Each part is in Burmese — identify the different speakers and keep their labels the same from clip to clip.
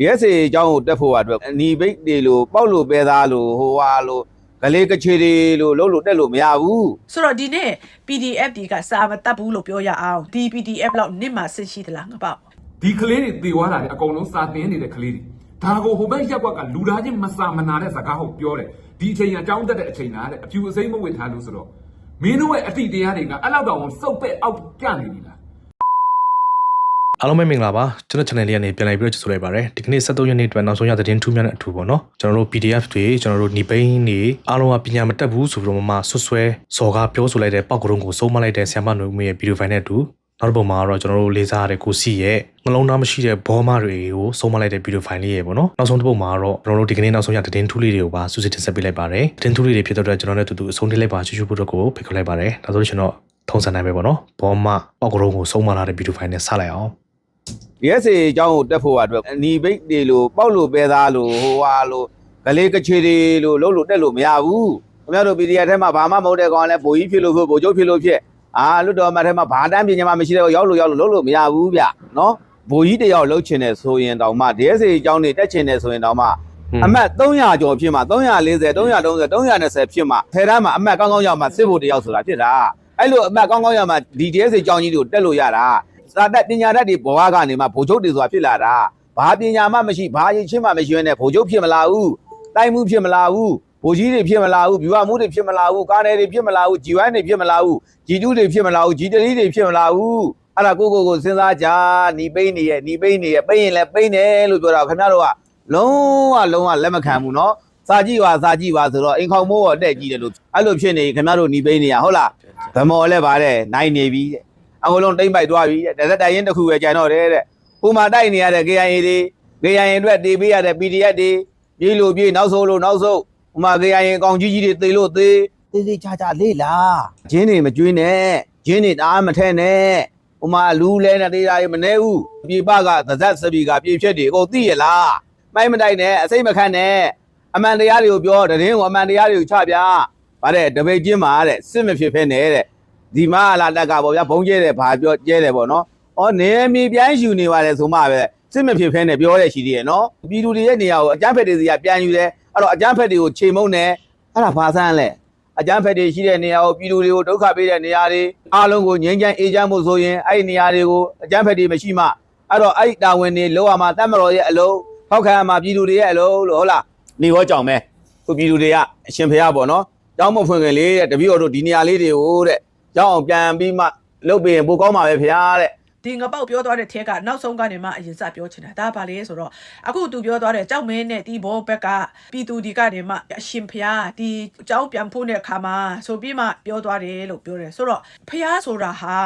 Speaker 1: DSA အကြောင်းကိုတက်ဖို့အတွက်အနီဘိတ်တွေလို့ပေါက်လို့ပဲသားလို့ဟိုဟာလို့ဂလေးကချေတွေလို့လုံးလို့တက်လို့မရဘူး
Speaker 2: ဆိုတော့ဒီနေ့ PDF ဒီကစာမတက်ဘူးလို့ပြောရအောင်ဒီ PDF လောက်နစ်မှာဆင့်ရှိသလားငါပေါ့
Speaker 3: ဒီကလေးတွေတေသွားတာလေအကုန်လုံးစာသင်နေတဲ့ကလေးတွေဒါကိုဟိုဘက်ရက်ကွက်ကလူသားချင်းမစာမနာတဲ့စကားဟုတ်ပြောတယ်ဒီအချိန်ကအကြောင်းတက်တဲ့အချိန်လားတဲ့အပြူအစိမ့်မဝစ်ထားလို့ဆိုတော့မင်းတို့ရဲ့အတိတရားတွေကအဲ့လောက်တောင်စုပ်ပဲ့အောက်ကျနေပြီလား
Speaker 4: အားလုံးပဲမင်္ဂလာပါကျွန်တော် channel လေးကနေပြန်လာပြီးတော့ကြိုဆိုလိုက်ပါရစေဒီကနေ့73ရက်နေ့အတွက်နောက်ဆုံးရသတင်းထူးမြတ်တဲ့အထူးပေါ့နော်ကျွန်တော်တို့ PDF တွေကျွန်တော်တို့ညီပိန်းတွေအားလုံးကပညာမတတ်ဘူးဆိုပြီးတော့မှဆွဆွဲစော်ကားပြောဆိုလိုက်တဲ့ပောက်ကရုံးကိုစိုးမလိုက်တဲ့ဆ iam မနှုတ်မရဲ့ဗီဒီယိုဖိုင်နဲ့အတူနောက်တစ်ပုံမှာတော့ကျွန်တော်တို့လေးစားရတဲ့ကိုစီရဲ့နှလုံးသားမရှိတဲ့ဘောမတွေကိုစိုးမလိုက်တဲ့ဗီဒီယိုဖိုင်လေးရဲ့ပေါ့နော်နောက်ဆုံးတစ်ပုံမှာတော့ကျွန်တော်တို့ဒီကနေ့နောက်ဆုံးရသတင်းထူးလေးတွေကိုပါစူးစိတင်ဆက်ပေးလိုက်ပါတယ်သတင်းထူးလေးတွေဖြစ်တဲ့အတွက်ကျွန်တော်တို့အတူတူအဆုံးထိလိုက်ပါချူချူဖို့တော့ကိုဖိတ်ခေါ်လိုက်ပါတယ်ဒါဆိုလို့ကျွန်တော်ထုံးစံနိုင်ပဲပေါ့နော်ဘောမပောက်ကရုံးကိုစိုးမလာတဲ့ဗီဒီယိုဖိုင်နဲ့ဆက်လိုက်အောင်
Speaker 1: DSA အကြောင်းကိုတက်ဖို့အတွက်အနီဘိတ်တွေလို့ပေါက်လို့ပဲသားလို့ဟိုဟာလို့ဂလေးကချေတွေလို့လုံးလို့တက်လို့မရဘူးခင်ဗျားတို့ PDF ထဲမှာဘာမှမဟုတ်တဲ့ကောင်လဲဘိုလ်ကြီးဖြစ်လို့ဖြစ်ဘိုလ်ချုပ်ဖြစ်လို့ဖြစ်အာလွတ်တော်မှာထဲမှာဘာတမ်းပညာမှမရှိတဲ့ကောင်ရောက်လို့ရောက်လို့လုံးလို့မရဘူးဗျနော်ဘိုလ်ကြီးတယောက်လှုပ်ချင်တယ်ဆိုရင်တောင်မှ DSA အကြောင်းတွေတက်ချင်တယ်ဆိုရင်တောင်မှအမတ်300ကျော်ဖြစ်မှာ340 330 320ဖြစ်မှာဖယ်တန်းမှာအမတ်ကောင်းကောင်းရောက်မှာစစ်ဖို့တယောက်ဆိုတာဖြစ်တာအဲ့လိုအမတ်ကောင်းကောင်းရောက်မှာဒီ DS အကြောင်းကြီးတွေကိုတက်လို့ရတာ စာတတ်ပညာတတ်တွေဘဝကနေမှဘိုလ်ချုပ်တွေဆိုတာဖြစ်လာတာဘာပညာမှမရှိဘာရင်ချင်းမှမရှိရနဲ့ဘိုလ်ချုပ်ဖြစ်မလာဘူးတိုင်းမှုဖြစ်မလာဘူးဘိုလ်ကြီးတွေဖြစ်မလာဘူးဘီဝမှုတွေဖြစ်မလာဘူးကားနယ်တွေဖြစ်မလာဘူးဂျီဝိုင်းတွေဖြစ်မလာဘူးဂျီတူးတွေဖြစ်မလာဘူးဂျီတရီတွေဖြစ်မလာဘူးအဲ့ဒါကိုကိုကိုစဉ်းစားကြနီပိန်းနေရဲ့နီပိန်းနေရဲ့ပိန်းရင်လည်းပိန်းတယ်လို့ပြောတာခင်ဗျားတို့ကလုံးဝလုံးဝလက်မခံဘူးနော်စာကြည့်ပါစာကြည့်ပါဆိုတော့အိမ်ခေါင်မိုးတော့တက်ကြည့်တယ်လို့အဲ့လိုဖြစ်နေခင်ဗျားတို့နီပိန်းနေရဟုတ်လားဗမော်လည်းပါတယ်နိုင်နေပြီတဲ့ အကုန်လုံးတိမ့်ပိုက်သွားပြီတဲ့တစ်တိုင်ရင်တစ်ခုပဲကြံတော့တယ်တဲ့ဟိုမှာတိုက်နေရတဲ့ KIA တွေ KIA အတွက်တေးပေးရတဲ့ PDF တွေပြေးလို့ပြေးနောက်ဆုံးလို့နောက်ဆုံးဟိုမှာ KIA အကောင်ကြီးကြီးတွေသေလို့သေသေသေးချာချာလေးလားဂျင်းတွေမကျွေးနဲ့ဂျင်းတွေတအားမထဲနဲ့ဟိုမှာလူလဲနဲ့တေးတာတွေမနေဘူးပြေပကသဇက်စပီကပြေဖြက်တွေအကုန်သိရလားမိုက်မတိုက်နဲ့အစိမ့်မခတ်နဲ့အမှန်တရားတွေကိုပြောတရင်ကိုအမှန်တရားတွေကိုချပြဗါတဲ့တပိတ်ချင်းမှာတဲ့စစ်မဖြစ်ဖဲနဲ့တဲ့ ဒီမှာလာတက်ကပေါ့ဗျာဘုံကျဲတယ်ဘာပြောကျဲတယ်ပေါ့နော်ဩနေမီပြန်ယူနေပါလေဆိုမှပဲစစ်မဖြစ်ဖဲနဲ့ပြောတဲ့ရှိသေးရဲ့နော်ပြည်သူတွေရဲ့နေရာကိုအကြမ်းဖက်တွေစီကပြန်ယူတယ်အဲ့တော့အကြမ်းဖက်တွေကိုချိန်မုံနဲ့အဲ့ဒါဘာဆန်းလဲအကြမ်းဖက်တွေရှိတဲ့နေရာကိုပြည်သူတွေကိုဒုက္ခပေးတဲ့နေရာတွေအားလုံးကိုငြိမ်းချမ်းအေးချမ်းမှုဆိုရင်အဲ့ဒီနေရာတွေကိုအကြမ်းဖက်တွေမရှိမှအဲ့တော့အဲ့ဒီတာဝန်တွေလောရမှာတတ်မတော်ရဲ့အလုံးဖောက်ခံရမှာပြည်သူတွေရဲ့အလုံးလို့ဟုတ်လားနေဟောကြောင်မဲခုပြည်သူတွေကအရှင်ဖះပေါ့နော်ကျောင်းမဖွင့်ခင်လေးတဲ့တပည့်တော်တို့ဒီနေရာလေးတွေကိုတဲ့ ကျောင်းအောင်ပြန်ပြီးမှလုတ်ပြီးရင်ပိုကောင်းပါပဲဖះတဲ့
Speaker 2: ဒီငပေါက်ပြောသွားတဲ့ထဲကနောက်ဆုံးကနေမှအရင်စပြောချင်တာဒါပါလေဆိုတော့အခုသူပြောသွားတဲ့ကြောက်မင်းနဲ့ဒီဘောဘက်ကပြည်သူဒီကနေမှအရှင်ဖျားဒီအကြောင်းပြန်ဖို့တဲ့အခါမှာဆိုပြီးမှပြောသွားတယ်လို့ပြောတယ်ဆိုတော့ဖျားဆိုတာဟာ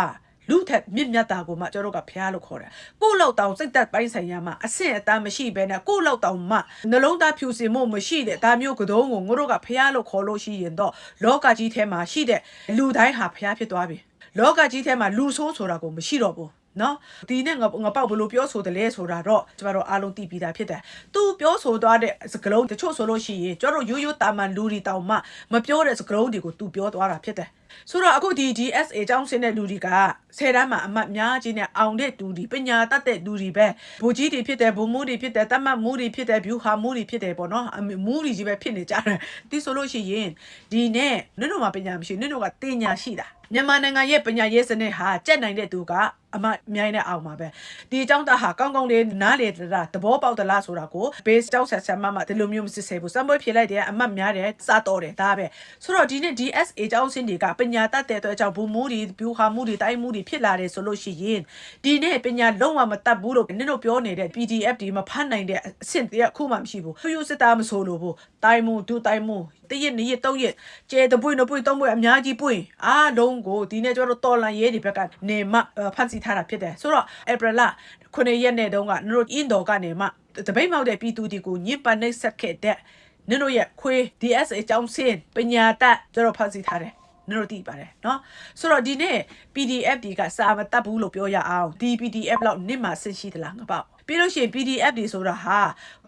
Speaker 2: လူထက်မြင့်မြတ်တာကိုမှကျွန်တော်တို့ကဖျားလို့ခေါ်တယ်ကိုယ့်လောက်တောင်စိတ်သက်ပိုင်းဆိုင်ရာမှာအဆင့်အတန်းမရှိဘဲနဲ့ကိုယ့်လောက်တောင်မှနှလုံးသားဖြူစင်မှုမရှိတဲ့ဒါမျိုးကတုံးကိုငါတို့ကဖျားလို့ခေါ်လို့ရှိရင်တော့လောကကြီးထဲမှာရှိတဲ့လူတိုင်းဟာဖျားဖြစ်သွားပြီလောကကြီးထဲမှာလူဆိုးဆိုတာကိုမရှိတော့ဘူး နော်ဒီနဲ့ငါငါပေါက်ဘလို့ပြောဆိုတယ်လဲဆိုတာတော့ကျမတို့အားလုံးသိပြီးသားဖြစ်တယ်သူပြောဆိုသွားတဲ့စကလုံးတချို့ဆိုလို့ရှိရင်ကျတို့ရိုးရိုးတာမန်လူတွေတောင်မှမပြောတဲ့စကလုံးတွေကိုသူပြောသွားတာဖြစ်တယ်ဆိုတော့အခုဒီ DSA အကြောင်းစင်းတဲ့လူတွေကဆယ်တန်းမှာအမှတ်များကြီးနဲ့အောင်တဲ့လူတွေပညာတတ်တဲ့လူတွေပဲဘူကြီးတွေဖြစ်တယ်ဘူမှုတွေဖြစ်တယ်တတ်မှတ်မှုတွေဖြစ်တယ် view ဟာမှုတွေဖြစ်တယ်ပေါ့နော်အမေမှုတွေကြီးပဲဖြစ်နေကြတယ်ဒီဆိုလို့ရှိရင်ဒီနဲ့နင်တို့မှာပညာမရှိနင်တို့ကတင်ညာရှိတာမြန်မာနိုင်ငံရဲ့ပညာရေးစနစ်ဟာကြက်နိုင်တဲ့သူက အမအမြိုင်းနဲ့အောင်ပါပဲဒီအကြောင်းသားဟာကောင်းကောင်းလေးနားလေတလားသဘောပေါက်တလားဆိုတာကို base တောက်ဆက်ဆက်မမဒီလိုမျိုးမစစ်ဆေးဘူးစံပွဲဖြေလိုက်တယ်အမတ်များတယ်စားတော့တယ်ဒါပဲဆိုတော့ဒီနေ့ DSA အကြောင်းစင်းတွေကပညာတတ်တဲ့အတွက်ကြောင့်ဘူမိုးတွေဗျူဟာမှုတွေတိုင်းမှုတွေဖြစ်လာတယ်ဆိုလို့ရှိရင်ဒီနေ့ပညာလုံးဝမတတ်ဘူးလို့နင်တို့ပြောနေတဲ့ PDF ဒီမဖတ်နိုင်တဲ့အဆင့်တည်းအခုမှမရှိဘူးဖြူဖြူစစ်သားမဆိုလို့ဘူးတိုင်းမှုဒူတိုင်းမှုတရက်နှစ်ရက်သုံးရက်ကျဲတပွေ့နှစ်ပွေ့သုံးပွေ့အများကြီးပွေ့အားလုံးကိုဒီနေ့ကျတော့တော်လန်ရဲတွေဘက်ကနေမှဖန်စီထားတာဖြစ်တယ်ဆိုတော့ဧပြီလ9ရက်နေ့တုန်းကနင်တို့အင်ဒိုကနေမှတပိတ်မောက်တဲ့ပြည်သူတွေကိုညစ်ပတ်နှိပ်စက်ခဲ့တဲ့နင်တို့ရဲ့ခွေး DSA အကြောင်းစင်းပညာတတ်ကျတော့ဖန်စီထားတယ်နင်တို့သိပါတယ်เนาะဆိုတော့ဒီနေ့ PDF ဒီကစာမတတ်ဘူးလို့ပြောရအောင်ဒီ PDF လောက်နစ်မှာဆင့်ရှိသလားငါပေါ့ ပြီးလို့ရှိရင် PDF တွေဆိုတာဟာ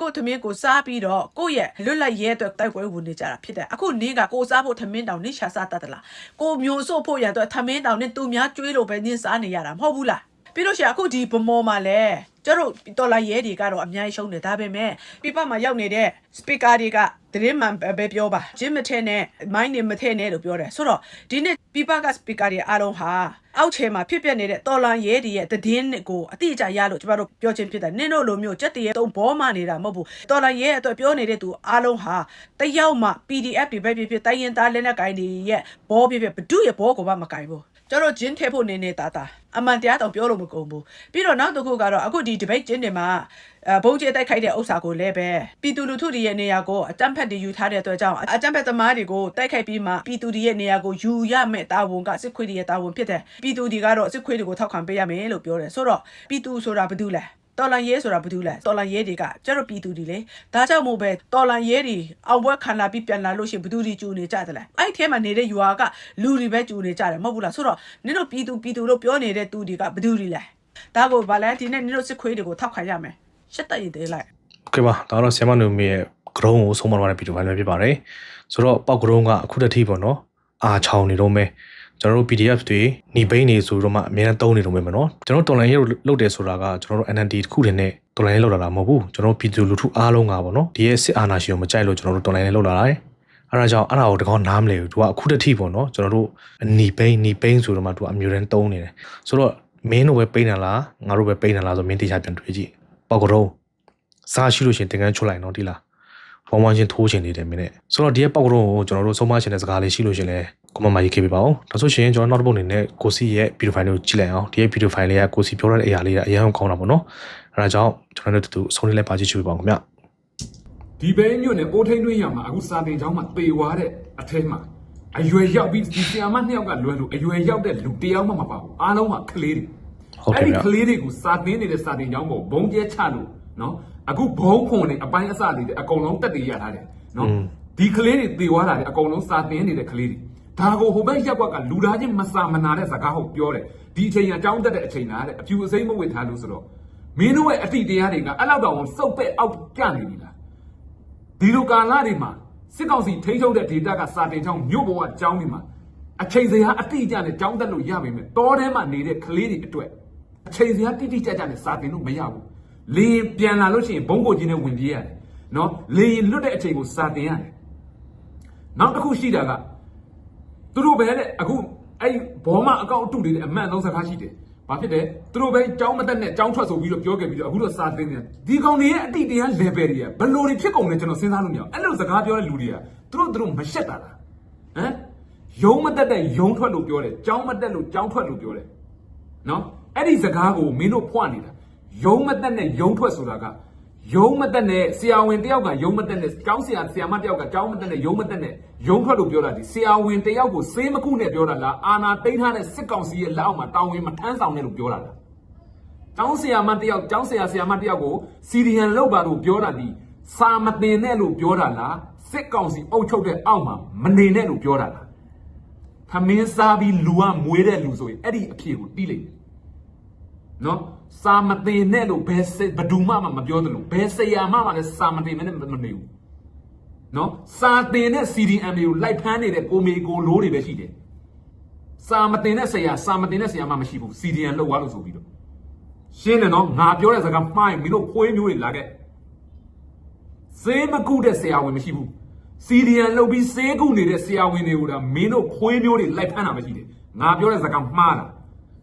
Speaker 2: ကိုယ့်သမင်းကိုစားပြီးတော့ကိုယ့်ရဲ့လွတ်လပ်ရဲအတွက်တိုက်ပွဲဝင်နေကြတာဖြစ်တယ်အခုနင်းကကိုစားဖို့သမင်းတောင်နင်းရှာစားတတ်သလားကိုမျိုးစို့ဖို့ရတော့သမင်းတောင်နဲ့သူများကျွေးလို့ပဲနင်းစားနေရတာမဟုတ်ဘူးလားပြီးလို့ရှိရင်အခုဒီဗမောမှာလည်းကျတို့တော်လာရဲတွေကတော့အများကြီးရှုံးတယ်ဒါပေမဲ့ပြပမှာရောက်နေတဲ့ speaker တွေကသတင်းမှန်ပဲပြောပါဂျင်းမထဲနဲ့ mind နေမထဲနဲ့လို့ပြောတယ်ဆိုတော့ဒီနေ့ ပြပက speaker တွေအားလုံးဟာအောက်ခြေမှာဖြစ်ပျက်နေတဲ့တော်လန်ရဲတွေရဲ့သတင်းကိုအတိအကျရလို့ကျမတို့ပြောချင်းဖြစ်တယ်နင်းတို့လိုမျိုးစက်တရေသုံးဘောမှနေတာမဟုတ်ဘူးတော်လန်ရဲအတွက်ပြောနေတဲ့သူအားလုံးဟာတယောက်မှ PDF တွေပဲဖြစ်ဖြစ်တိုင်းရင်သားလက်နက်ကိုင်းတွေရဲ့ဘောဖြစ်ဖြစ်ဘဒုရဲ့ဘောကိုမှမကိုင်ဘူးကျတော့ဂျင်းထဲဖို့နေနေတာတာ အမှန်တရားတော့ပြောလို့မကုန်ဘူးပြီးတော့နောက်တစ်ခုကတော့အခုဒီ debate ဂျင်းတွေမှာအဲဘုံကျဲတိုက်ခိုက်တဲ့ဥစ္စာကိုလည်းပဲပြည်သူလူထုတွေရဲ့နေရာကိုအတမ်းဖက်တွေယူထားတဲ့အတွက်ကြောင့်အတမ်းဖက်သမားတွေကိုတိုက်ခိုက်ပြီးမှပြည်သူတွေရဲ့နေရာကိုယူရမယ့်တာဝန်ကစစ်ခွေးတွေရဲ့တာဝန်ဖြစ်တယ်ပြည်သူတွေကတော့စစ်ခွေးတွေကိုထောက်ခံပေးရမယ်လို့ပြောတယ်ဆိုတော့ပြည်သူဆိုတာဘာတူလဲ တော်လန်ရဲဆိုတာဘာတူလဲတော်လန်ရဲတွေကကျတော့ပြည်သူတွေလေဒါကြောင့်မို့ပဲတော်လန်ရဲတွေအောင်ပွဲခံလာပြီးပြန်လာလို့ရှိရင်ဘာတူတွေကျူနေကြတယ်လဲအဲ့ထဲမှာနေတဲ့ယူဟာကလူတွေပဲကျူနေကြတယ်မဟုတ်ဘူးလားဆိုတော့နင်တို့ပြည်သူပြည်သူလို့ပြောနေတဲ့သူတွေကဘာတူတွေလဲဒါကိုဗာလဲဒီနေ့နင်တို့စစ်ခွေးတွေကိုထောက်ခံရမယ်ရှက်တရည်သေးလိုက်
Speaker 4: โอเคပါဒါတော့ဆီယမနူမီရဲ့ ground ကိုဆုံးမသွားတဲ့ဗီဒီယိုဖိုင်ပဲဖြစ်ပါတယ်ဆိုတော့ပေါက် ground ကအခုတစ်ထိပေါ့နော်အာချောင်းနေတော့မယ် ကျွန်တော်တို့ PDF တွေညီဘိန်းနေဆိုတော့မှအများနဲ့တုံးနေတော့မယ်မနော်ကျွန်တော်တော်လန်ရေးလို့လုပ်တယ်ဆိုတာကကျွန်တော်တို့ NND တစ်ခုတည်းနဲ့တော်လန်ရေးလောက်လာတာမဟုတ်ဘူးကျွန်တော်ပြည်သူလူထုအားလုံးကပေါ့နော်ဒီရဲ့စစ်အာဏာရှင်ကိုမကြိုက်လို့ကျွန်တော်တို့တော်လန်ရေးလောက်လာတာအဲ့ဒါကြောင့်အဲ့ဒါကိုတကောနားမလဲဘူးသူကအခုတတိပေါ့နော်ကျွန်တော်တို့ညီဘိန်းညီဘိန်းဆိုတော့မှသူကအမျိုးတန်းတုံးနေတယ်ဆိုတော့မင်းတို့ပဲပိန်းတာလားငါတို့ပဲပိန်းတာလားဆိုမင်းတရားပြန်တွေးကြည့်ပေါကရုံးစားရှိလို့ရှင်တင်ကန်းချွတ်လိုက်နော်ဒီလား ဝမ်းဝမ်းချင်းထိုးချင်နေတယ်မင်းနဲ့ဆိုတော့ဒီရဲ့ပေါက်ကတော့ကိုကျွန်တော်တို့ဆုံးမချင်တဲ့စကားလေးရှိလို့ရှရင်လဲကွန်မန့်မှာရေးခဲ့ပြပါဦးဒါဆိုရှင်ကျွန်တော်နောက်တစ်ပုတ်အနေနဲ့ကိုစီရဲ့ဗီဒီယိုဖိုင်လေးကိုကြည့်လိုက်အောင်ဒီရဲ့ဗီဒီယိုဖိုင်လေးကကိုစီပြောရတဲ့အရာလေးကအရင်ကောင်းတာပေါ့နော်အဲဒါကြောင့်ကျွန်တော်တို့တူတူဆုံးလေးလိုက်ပါကြည့်ချူပါအောင်ခင်ဗျ
Speaker 3: ဒီဘဲညွန့်နဲ့အိုးထိန်တွင်းရမှာအခုစာတင်ကျောင်းမှာတေွားတဲ့အထဲမှာအရွယ်ရောက်ပြီးဒီဆီယာမနှစ်ယောက်ကလွယ်လို့အရွယ်ရောက်တဲ့လူတယောက်မှမပါဘူးအားလုံးကကလေးတွေ
Speaker 4: ဟုတ်တယ်ဗျ
Speaker 3: ဒီကလေးတွေကိုစာတင်နေတဲ့စာတင်ကျောင်းပေါ်ဘုံကျဲချလို့နော် အခုဘုံခွန်နေအပိုင်းအစတွေတဲ့အကုန်လုံးတက်တည်ရထားတယ်နော်ဒီကလေးတွေတေွားတာလေအကုန်လုံးစာတင်နေတဲ့ကလေးတွေဒါကိုဟိုဘက်ရက်ကွက်ကလူသားချင်းမစာမနာတဲ့စကားဟုတ်ပြောတယ်ဒီအချိန်ကအကြောင်းတက်တဲ့အချိန်လားတဲ့အပြူအစိမ့်မဝစ်ထားလို့ဆိုတော့မင်းတို့ရဲ့အတိတရားတွေကအဲ့လောက်တောင်စုပ်ပက်အောက်ကျနေပြီလားဒီလိုကာလတွေမှာစစ်ကောင်စီထိန်းချုပ်တဲ့ဒေတာကစာတင်ချောင်းမြို့ပေါ်ကကျောင်းတွေမှာအချိန်စရာအတိအကျနဲ့ကျောင်းတက်လို့ရပါမယ်တောထဲမှာနေတဲ့ကလေးတွေအတွက်အချိန်စရာတိတိကျကျနဲ့စာတင်လို့မရဘူး လေရင်ပြန်လာလို့ရှိရင်ဘုံကိုကြီးနဲ့ဝင်ပြေးရတယ်နော်လေရင်လွတ်တဲ့အချိန်ကိုစာတင်ရတယ်နောက်တစ်ခုရှိတာကသူတို့ပဲတဲ့အခုအဲ့ဘောမအကောင့်အတုတွေတဲ့အမှန်ဆုံးစကားရှိတယ်ဘာဖြစ်တယ်သူတို့ပဲကျောင်းမတက်နဲ့ကျောင်းထွက်ဆိုပြီးတော့ပြောခဲ့ပြီးတော့အခုတော့စာတင်နေဒီကောင်တွေရဲ့အတိတရား level တွေကဘယ်လိုတွေဖြစ်ကုန်လဲကျွန်တော်စဉ်းစားလို့မရဘူးအဲ့လိုစကားပြောတဲ့လူတွေကသူတို့သူတို့မရှက်တာလားဟမ်ယုံမတက်တဲ့ယုံထွက်လို့ပြောတယ်ကျောင်းမတက်လို့ကျောင်းထွက်လို့ပြောတယ်နော်အဲ့ဒီစကားကိုမင်းတို့ဖွနေတာ ယုံမတက်နဲ့ယုံထွက်ဆိုတာကယုံမတက်နဲ့ဆရာဝန်တယောက်ကယုံမတက်နဲ့ကျောင်းဆရာဆရာမတယောက်ကကျောင်းမတက်နဲ့ယုံမတက်နဲ့ယုံထွက်လို့ပြောတာဒီဆရာဝန်တယောက်ကိုစေးမကုနဲ့ပြောတာလားအာနာတိတ်ထားတဲ့စစ်ကောင်စီရဲ့လက်အောက်မှာတာဝန်မထမ်းဆောင်နဲ့လို့ပြောတာလားကျောင်းဆရာမတယောက်ကျောင်းဆရာဆရာမတယောက်ကိုစီရီယန်လောက်ပါလို့ပြောတာဒီစာမတင်နဲ့လို့ပြောတာလားစစ်ကောင်စီအုပ်ချုပ်တဲ့အောက်မှာမနေနဲ့လို့ပြောတာလားသမင်းစားပြီးလူကမွေးတဲ့လူဆိုရင်အဲ့ဒီအဖြေကိုတီးလိုက်မယ်နော် စာမတင်နဲ့လို့ဘယ်စစ်ဘယ်သူမှမပြောသလိုဘယ်ဆရာမှမလည်းစာမတင်နဲ့မနေဘူးနော်စာတင်တဲ့ CDM တွေကိုလိုက်ဖမ်းနေတဲ့ကိုမေကိုလိုးတွေပဲရှိတယ်စာမတင်တဲ့ဆရာစာမတင်တဲ့ဆရာမှမရှိဘူး CDM လောက်သွားလို့ဆိုပြီးတော့ရှင်းတယ်နော်ငါပြောတဲ့စကားမှားရင်မင်းတို့ခွေးမျိုးတွေလာခဲ့စေးမကုတဲ့ဆရာဝန်မရှိဘူးစီဒီယန်လုပ်ပြီးစေးကုနေတဲ့ဆရာဝန်တွေကိုဒါမင်းတို့ခွေးမျိုးတွေလိုက်ဖမ်းတာမရှိတယ်ငါပြောတဲ့စကားမှားတာ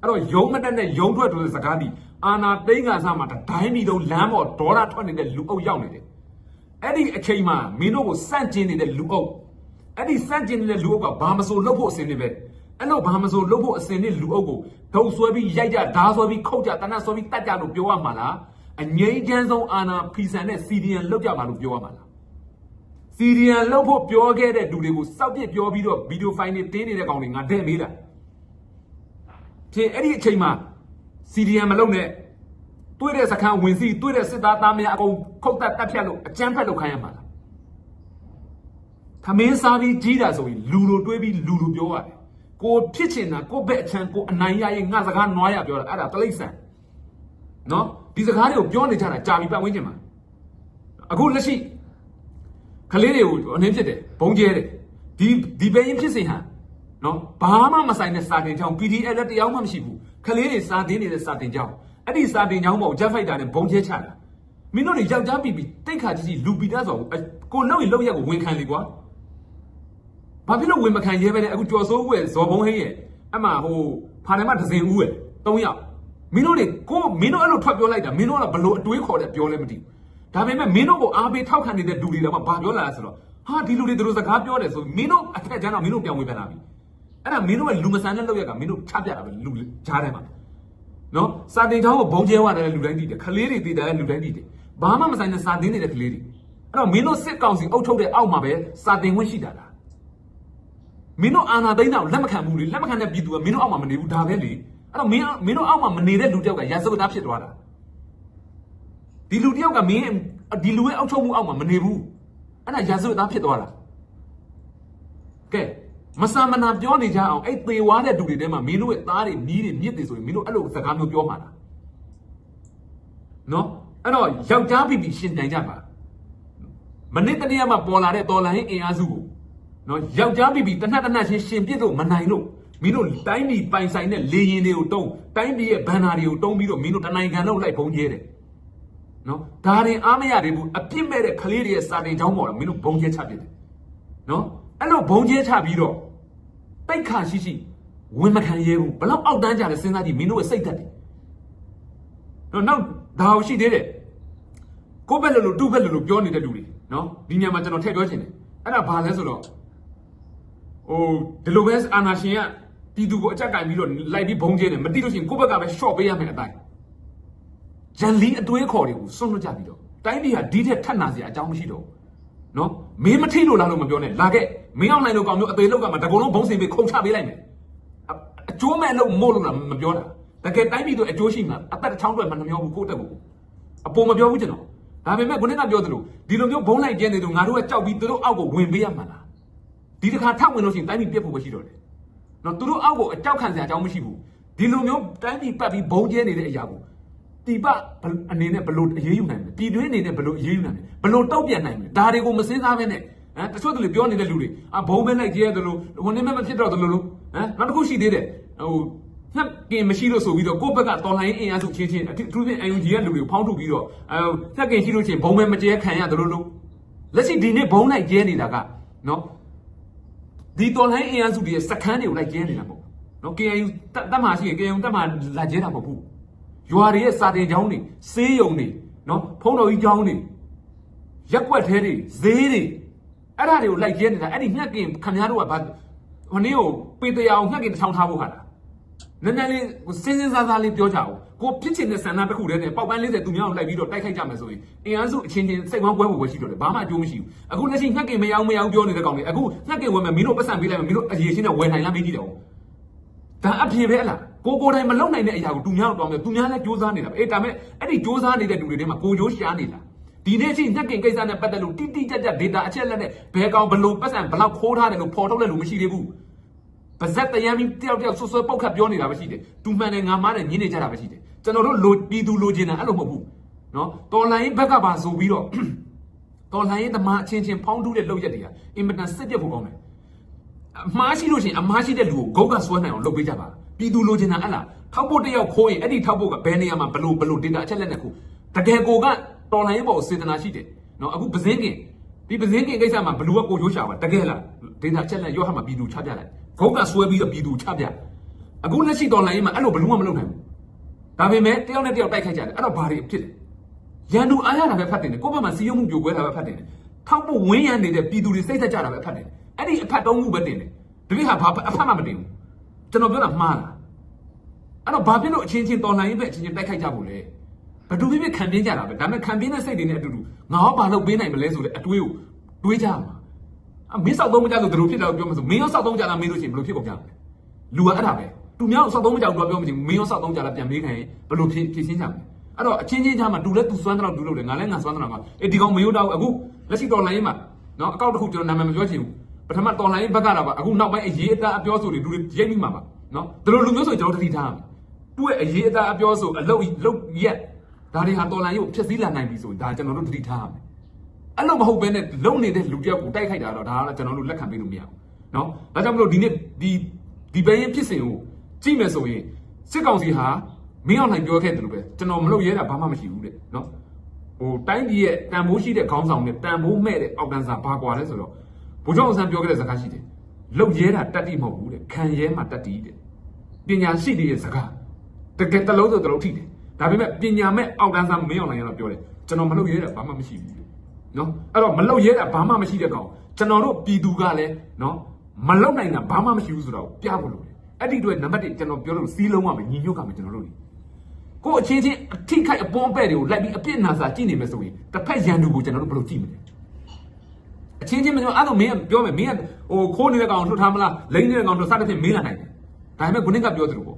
Speaker 3: အဲ့တော့ယုံမတက်နဲ့ယုံထွက်ဆိုတဲ့စကားဒီ အာနာသိန်းကစားမှာတတိုင်းပြည်လုံးလမ်းပေါ်ဒေါ်လာထွက်နေတဲ့လူအုပ်ရောက်နေတယ်အဲ့ဒီအချိန်မှာမင်းတို့ကိုစန့်ကျင်နေတဲ့လူအုပ်အဲ့ဒီစန့်ကျင်နေတဲ့လူအုပ်ကဘာမဆိုလုပ်ဖို့အစင်နေပဲအဲ့လိုဘာမဆိုလုပ်ဖို့အစင်နေလူအုပ်ကိုဒုံဆွဲပြီးရိုက်ကြဓာဆွဲပြီးခုတ်ကြတနတ်ဆွဲပြီးတတ်ကြလို့ပြောရမှာလားအငိမ့်ချမ်းဆုံးအာနာဖီဆန်တဲ့စီဒီယန်လောက်ကြပါလို့ပြောရမှာလားစီဒီယန်လောက်ဖို့ပြောခဲ့တဲ့လူတွေကိုစောက်ပြစ်ပြောပြီးတော့ဗီဒီယိုဖိုင်တွေတင်းနေတဲ့ကောင်တွေငါတဲ့မေးတာဖြင့်အဲ့ဒီအချိန်မှာ စီဒီယန်မလုပ်နဲ့တွေးတဲ့စခန်းဝင်စီတွေးတဲ့စစ်သားသားများအကုန်ခုတ်တက်တက်ဖြတ်လို့အကြမ်းဖက်လို့ခိုင်းရမှာလားသမင်းစားပြီးကြီးတာဆိုရင်လူလိုတွေးပြီးလူလိုပြောရတယ်ကိုဖြစ်ချင်တာကိုဘက်အချမ်းကိုအနိုင်ရရင်ငါစကားနွားရပြောတာအဲ့ဒါတလိမ့်ဆန်နော်ဒီစကားတွေကိုပြောနေကြတာကြာပြီပတ်ဝန်းကျင်မှာအခုလက်ရှိကလေးတွေကိုအနေဖြစ်တယ်ဘုံကျဲတယ်ဒီဒီပဲရင်ဖြစ်စေဟန်နော်ဘာမှမဆိုင်တဲ့စာတင်ချောင်း PDF လည်းတရားမှမရှိဘူး ခလေးတွေစာတင်နေတဲ့စာတင်ကြောင်းအဲ့ဒီစာတင်ကြောင်းပေါ်ဂျက်ဖိုက်တာနဲ့ဘုံကျဲချတာမင်းတို့တွေယောက်ျားပြီးပြီးတိတ်ခါကြီးကြီးလူပီတာဆိုကိုလောက်ရင်လောက်ရက်ကိုဝင်ခံလေကွာဘာဖြစ်လို့ဝင်မခံရဲပဲလဲအခုကြော်စိုးဝဲဇော်ဘုံဟင်းရဲ့အမှဟိုဖာထဲမှာဒဇင်ဦးရဲ့၃ယောက်မင်းတို့တွေကိုမင်းတို့အဲ့လိုထွက်ပြောလိုက်တာမင်းတို့ကဘလို့အတွေးခေါ်တဲ့ပြောလဲမသိဘူးဒါပေမဲ့မင်းတို့ကိုအားပေးထောက်ခံနေတဲ့လူတွေတော့ဘာပြောလာလဲဆိုတော့ဟာဒီလူတွေတို့စကားပြောတယ်ဆိုမင်းတို့အထက်ကျမ်းတော့မင်းတို့ပြောင်းဝင်ပြန်လာပြီ အဲ့ဒါမင်းတို့ရဲ့လူမဆန်တဲ့လောက်ရကမင်းတို့ချပြတာပဲလူကြားထဲမှာနော်စာတင်ချောင်းကိုဘုံကျဲဝတယ်လူတိုင်းသိတယ်ခလေးတွေသိတယ်လူတိုင်းသိတယ်ဘာမှမဆိုင်တဲ့စာတင်နေတဲ့ခလေးတွေအဲ့တော့မင်းတို့စစ်ကောင်စီအုပ်ချုပ်တဲ့အောက်မှာပဲစာတင်ဝင်ရှိတာလားမင်းတို့အာဏာသိမ်းတာကိုလက်မခံဘူးလေလက်မခံတဲ့ပြည်သူကမင်းတို့အောက်မှာမနေဘူးဒါပဲလေအဲ့တော့မင်းမင်းတို့အောက်မှာမနေတဲ့လူတယောက်ကရာဇဝတ်သားဖြစ်သွားတာဒီလူတယောက်ကမင်းဒီလူရဲ့အောက်ချုပ်မှုအောက်မှာမနေဘူးအဲ့ဒါရာဇဝတ်သားဖြစ်သွားတာကဲ မဆာမနာပြောနေကြအောင်အဲ့သေဝါတဲ့လူတွေထဲမှာမင်းတို့ရဲ့သားတွေမြီးတွေမြစ်တွေဆိုရင်မင်းတို့အဲ့လိုစကားမျိုးပြောမှာလားနော်အဲ့တော့ယောက်ျားပြီးပြီးရှင်တိုင်ကြပါမနစ်တနေ့ကမှပေါ်လာတဲ့တော်လိုင်းအင်အားစုကိုနော်ယောက်ျားပြီးပြီးတနတ်တနတ်ချင်းရှင်ပြစ်လို့မနိုင်လို့မင်းတို့တိုင်းပြည်ပိုင်ဆိုင်တဲ့လေရင်တွေကိုတုံးတိုင်းပြည်ရဲ့ဘန်နာတွေကိုတုံးပြီးတော့မင်းတို့တနိုင်ငံလုံးလိုက်ဖုံးကျဲတယ်နော်ဒါရင်အားမရသေးဘူးအပြစ်မဲ့တဲ့ကလေးတွေရဲ့စာတင်ချောင်းပေါ်တော့မင်းတို့ဘုံကျဲချပစ်တယ်နော် အဲ့လိုဘုံကျဲချပြီးတော့တိတ်ခါရှိရှိဝင်မခံရဲဘူးဘလောက်အောက်တန်းကြလဲစဉ်းစားကြည့်မင်းတို့ရဲ့စိတ်သက်တယ်နော်နောက်ဒါကိုရှိသေးတယ်ကိုယ့်ဘက်လို့လို့တူ့ဘက်လို့လို့ပြောနေတဲ့လူတွေနော်ဒီညမှာကျွန်တော်ထည့်ပြောချင်တယ်အဲ့ဒါဘာလဲဆိုတော့ဟိုဒီလိုပဲအာနာရှင်ကပြည်သူကိုအကြက်ကင်ပြီးတော့လိုက်ပြီးဘုံကျဲတယ်မတိလို့ရှိရင်ကိုယ့်ဘက်ကပဲ short ပေးရမယ်အတိုင်းဂျန်လီအတွေးခေါ်တွေကိုစွန့်လွတ်ကြပြီးတော့တိုင်းပြည်ဟာဒီထက်ထပ်နာစရာအကြောင်းမရှိတော့ဘူး နော်မင်းမထိလို့လားလို့မပြောနဲ့လာခဲ့မင်းအောင်နိုင်လို့ကောင်မျိုးအသေးလောက်ကမှတကုံလုံးဘုံစင်ပေးခုံချပေးလိုက်မယ်အအကျိုးမဲ့လို့မို့လို့လားမပြောတာတကယ်တိုင်းပြည်တို့အကျိုးရှိမှာအသက်တစ်ချောင်းအတွက်မနှမျောဘူးကိုယ့်တက်ဘူးအပေါ်မပြောဘူးကျွန်တော်ဒါပေမဲ့ခုနကပြောသလိုဒီလိုမျိုးဘုံလိုက်ကျဲနေသူငါတို့ကကြောက်ပြီးသူတို့အောက်ကိုဝင်ပေးရမှာလားဒီတစ်ခါထောက်ဝင်လို့ရှိရင်တိုင်းပြည်ပြတ်ဖို့ပဲရှိတော့တယ်နော်သူတို့အောက်ကိုအကြောက်ခံစရာအကြောင်းမရှိဘူးဒီလိုမျိုးတိုင်းပြည်ပတ်ပြီးဘုံကျဲနေတဲ့အရာကို တီပအနေနဲ့ဘလို့အရေးယူနိုင်မလဲပြည်တွင်းအနေနဲ့ဘလို့အရေးယူနိုင်မလဲဘလို့တောက်ပြန်နိုင်မလဲဒါတွေကိုမစင်းစားဘဲနဲ့ဟမ်တချို့သူတွေပြောနေတဲ့လူတွေအဘုံမဲလိုက်ကြဲတယ်လို့ဟိုနေမဲ့မဖြစ်တော့တယ်လို့လို့ဟမ်နောက်တစ်ခုရှိသေးတယ်ဟိုညက်ကင်မရှိလို့ဆိုပြီးတော့ကိုယ့်ဘက်ကတော်လှန်ရေးအင်အားစုချင်းချင်းအထူးဖြင့် UNG ရဲ့လူတွေကိုဖောင်းထုတ်ပြီးတော့အဲညက်ကင်ရှိလို့ချင်းဘုံမဲမကျဲခံရတယ်လို့လို့လက်ရှိဒီနေ့ဘုံလိုက်ကျဲနေတာကနော်ဒီတော်လှန်ရေးအင်အားစုတွေရဲ့စခန်းတွေကိုလိုက်ကျဲနေတာပေါ့နော် KNU တက်မှရှိရင် KNU တက်မှလာကျဲတာမဟုတ်ဘူး ရွာတွေရဲ့စာတင်ကျောင်းတွေစေးရုံတွေနော်ဖုံးတော်ကြီးကျောင်းတွေရက်ွက်သေးတွေဈေးတွေအဲ့ဒါတွေကိုလိုက်ကျဲနေတာအဲ့ဒီညက်ကင်ခမများတို့ကဘာဟိုနေ့ကိုပေတရာအောင်ညက်ကင်တစ်ချောင်းထားဖို့ခါတာနည်းနည်းလေးစင်းစင်းစားစားလေးပြောကြအောင်ကိုဖြစ်ချင်တဲ့ဆန္ဒတစ်ခုတည်းနဲ့ပေါက်ပန်း40သူများကိုလိုက်ပြီးတော့တိုက်ခိုက်ကြမယ်ဆိုရင်အင်အားစုအချင်းချင်းစိတ်ဝမ်းကွဲဖို့ပဲရှိတော့တယ်ဘာမှအကျိုးမရှိဘူးအခုလက်ရှိညက်ကင်မယောင်းမယောင်းပြောနေတဲ့ကောင်တွေအခုညက်ကင်ဝယ်မယ်မင်းတို့ပတ်စံပေးလိုက်မယ်မင်းတို့အရေးချင်းနဲ့ဝယ်နိုင်လားမေးကြည့်တယ်ဒါအပြေပဲအလား ကိုကိုတိုင်းမလုံနိုင်တဲ့အရာကိုသူများတော့တောင်းတယ်သူများလည်းစူးစမ်းနေတာပဲအေးဒါမဲ့အဲ့ဒီစူးစမ်းနေတဲ့လူတွေထဲမှာကိုကျိုးရှားနေတာဒီနေ့ချင်းညက်ကင်ကိစ္စနဲ့ပတ်သက်လို့တိတိကျကျ data အချက်လက်နဲ့ဘယ်ကောင်ဘလို့ပတ်စံဘလောက်ခိုးထားတယ်လို့ပေါ်ထုတ်တဲ့လူမရှိသေးဘူးပါဇက်တရမ်းပြီးတယောက်တယောက်ဆွဆွပုတ်ခတ်ပြောနေတာပဲရှိတယ်သူမှန်တယ်ငါမားတယ်ညင်းနေကြတာပဲရှိတယ်ကျွန်တော်တို့လိုပြည်သူလိုချင်တာအဲ့လိုမဟုတ်ဘူးနော်တော်လိုင်းဘက်ကပါဆိုပြီးတော့တော်လိုင်းရဲ့သမားအချင်းချင်းဖောင်းတူးတဲ့လောက်ရက်တွေကအင်မတန်စစ်ပြတ်ဖို့ကောင်းတယ်အမားရှိလို့ရှိရင်အမားရှိတဲ့လူကိုဂုတ်ကဆွဲနိုင်အောင်လုပ်ပေးကြပါ ပြည်သူလိုချင်တာအဲ့လားထောက်ဖို့တယောက်ခိုးရင်အဲ့ဒီထောက်ဖို့ကဘယ်နေရာမှာဘလို့ဘလို့ data အချက်လက်နဲ့ခုတကယ်ကိုကတော်လိုင်းဘောစေတနာရှိတယ်နော်အခုပဇင်းကင်ဒီပဇင်းကင်ကိစ္စမှာဘလူကကိုရိုးရှာပါတကယ်လား data အချက်လက်ရောဟာမှာပြည်သူချပြလိုက်ဂုတ်ကဆွဲပြီးတော့ပြည်သူချပြအခုလက်ရှိတော်လိုင်းမှာအဲ့လိုဘလူကမလုပ်နိုင်ဘူးဒါပေမဲ့တယောက်နဲ့တယောက်တိုက်ခိုက်ကြတယ်အဲ့တော့ဘာတွေဖြစ်လဲရန်သူအားရတာပဲဖတ်တယ်ကိုယ့်ဘက်မှာစီးရုံမှုပြိုကွဲတာပဲဖတ်တယ်ထောက်ဖို့ဝင်းရံနေတဲ့ပြည်သူတွေစိတ်သက်ကြတာပဲဖတ်တယ်အဲ့ဒီအဖတ်သုံးခုပဲတင်တယ်ဒီနေ့ဟာဘာအဖတ်မှမတင်ဘူး ကျွန်တော်ပြောတာမှားလားအဲ့တော့ဘာဖြစ်လို့အချင်းချင်းတော်လှန်ရေးပဲအချင်းချင်းတိုက်ခိုက်ကြဖို့လဲဘယ်သူဖြစ်ဖြစ်ခံပြင်းကြတာပဲဒါပေမဲ့ခံပြင်းတဲ့စိတ်တွေနဲ့အတူတူငါဟောဘာလုပ်ပေးနိုင်မလဲဆိုတဲ့အတွေးကိုတွေးကြမှာအမင်းစောက်သုံးမကြလို့တို့ဖြစ်တာပြောမှဆိုမင်းရောစောက်သုံးကြတာမင်းလို့ရှိရင်ဘယ်လိုဖြစ်ကုန်ကြလဲလူကအဲ့ဒါပဲသူများစောက်သုံးမကြဘူးတော့ပြောမှချင်းမင်းရောစောက်သုံးကြတာပြန်မေးခံရင်ဘယ်လိုဖြစ်ဖြစ်ရှင်းကြမလဲအဲ့တော့အချင်းချင်းကြားမှာတူလဲတူစွမ်းတော့တူလို့လေငါလည်းငါစွမ်းတော့ငါအေးဒီကောင်မယိုးတော့အခုလက်ရှိတော်လှန်ရေးမှာနော်အကောက်တစ်ခုကျွန်တော်နာမည်မပြောချင်ဘူး ပထမတော်လိုင်းဘက်ကတာပါအခုနောက်ပိုင်းအရေးအသားအပြောဆိုတွေလူတွေရိတ်မိမှာပါနော်ဒီလိုလူမျိုးဆိုကျွန်တော်တတိထားရမယ်သူ့ရဲ့အရေးအသားအပြောဆိုအလုတ်လုတ်ရက်ဒါတွေဟာတော်လိုင်းကိုဖျက်ဆီးလာနိုင်ပြီဆိုရင်ဒါကျွန်တော်တို့တတိထားရမယ်အဲ့လိုမဟုတ်ဘဲနဲ့လုံနေတဲ့လူတယောက်ကိုတိုက်ခိုက်တာတော့ဒါကတော့ကျွန်တော်တို့လက်ခံပေးလို့မရဘူးနော်ဒါကြောင့်မလို့ဒီနေ့ဒီဒီဘဲရင်ဖြစ်စဉ်ကိုကြည့်မယ်ဆိုရင်စစ်ကောင်စီဟာမင်းအောင်လှိုင်ပြောခဲ့တယ်လို့ပဲကျွန်တော်မလုပ်ရဲတာဘာမှမရှိဘူးတဲ့နော်ဟိုတိုင်းပြည်ရဲ့တန်ဖိုးရှိတဲ့ခေါင်းဆောင်နဲ့တန်ဖိုးမဲ့တဲ့အောက်တန်းစားဘာကွာလဲဆိုတော့ ဘိုးကျောင်းအောင်ဆန်းပြောခဲ့တဲ့စကားရှိတယ်လုတ်ရဲတာတတ်တိမဟုတ်ဘူးတဲ့ခံရဲမှာတတ်တိတဲ့ပညာရှိတွေရဲ့စကားတကယ်တလုံးဆိုတလုံးထိတယ်ဒါပေမဲ့ပညာမဲ့အောက်တန်းစားမင်းအောင်လှိုင်ကတော့ပြောတယ်ကျွန်တော်မလုပ်ရဲတာဘာမှမရှိဘူးတဲ့နော်အဲ့တော့မလုပ်ရဲတာဘာမှမရှိတဲ့ကောင်ကျွန်တော်တို့ပြည်သူကလည်းနော်မလုပ်နိုင်တာဘာမှမရှိဘူးဆိုတော့ပြဖို့လို့အဲ့ဒီအတွက်နံပါတ်1ကျွန်တော်ပြောလို့စီးလုံးရမယ်ညီညွတ်ကမယ်ကျွန်တော်တို့ကိုအချင်းချင်းအထိခိုက်အပွန်းပဲ့တွေကိုလိုက်ပြီးအပြစ်နာစာကြည့်နေမယ်ဆိုရင်တစ်ဖက်ရန်သူကိုကျွန်တော်တို့ဘယ်လိုကြည့်မလဲ အချင်းချင်းမပြောအဲ့တော့မင်းကပြောမယ်မင်းကဟိုခိုးနေတဲ့ကောင်လှုပ်ထားမလားလိမ့်နေတဲ့ကောင်လှုပ်စားတဲ့ဖြင့်မင်းလာနိုင်တယ်ဒါပေမဲ့ခုနကပြောသလိုပေါ့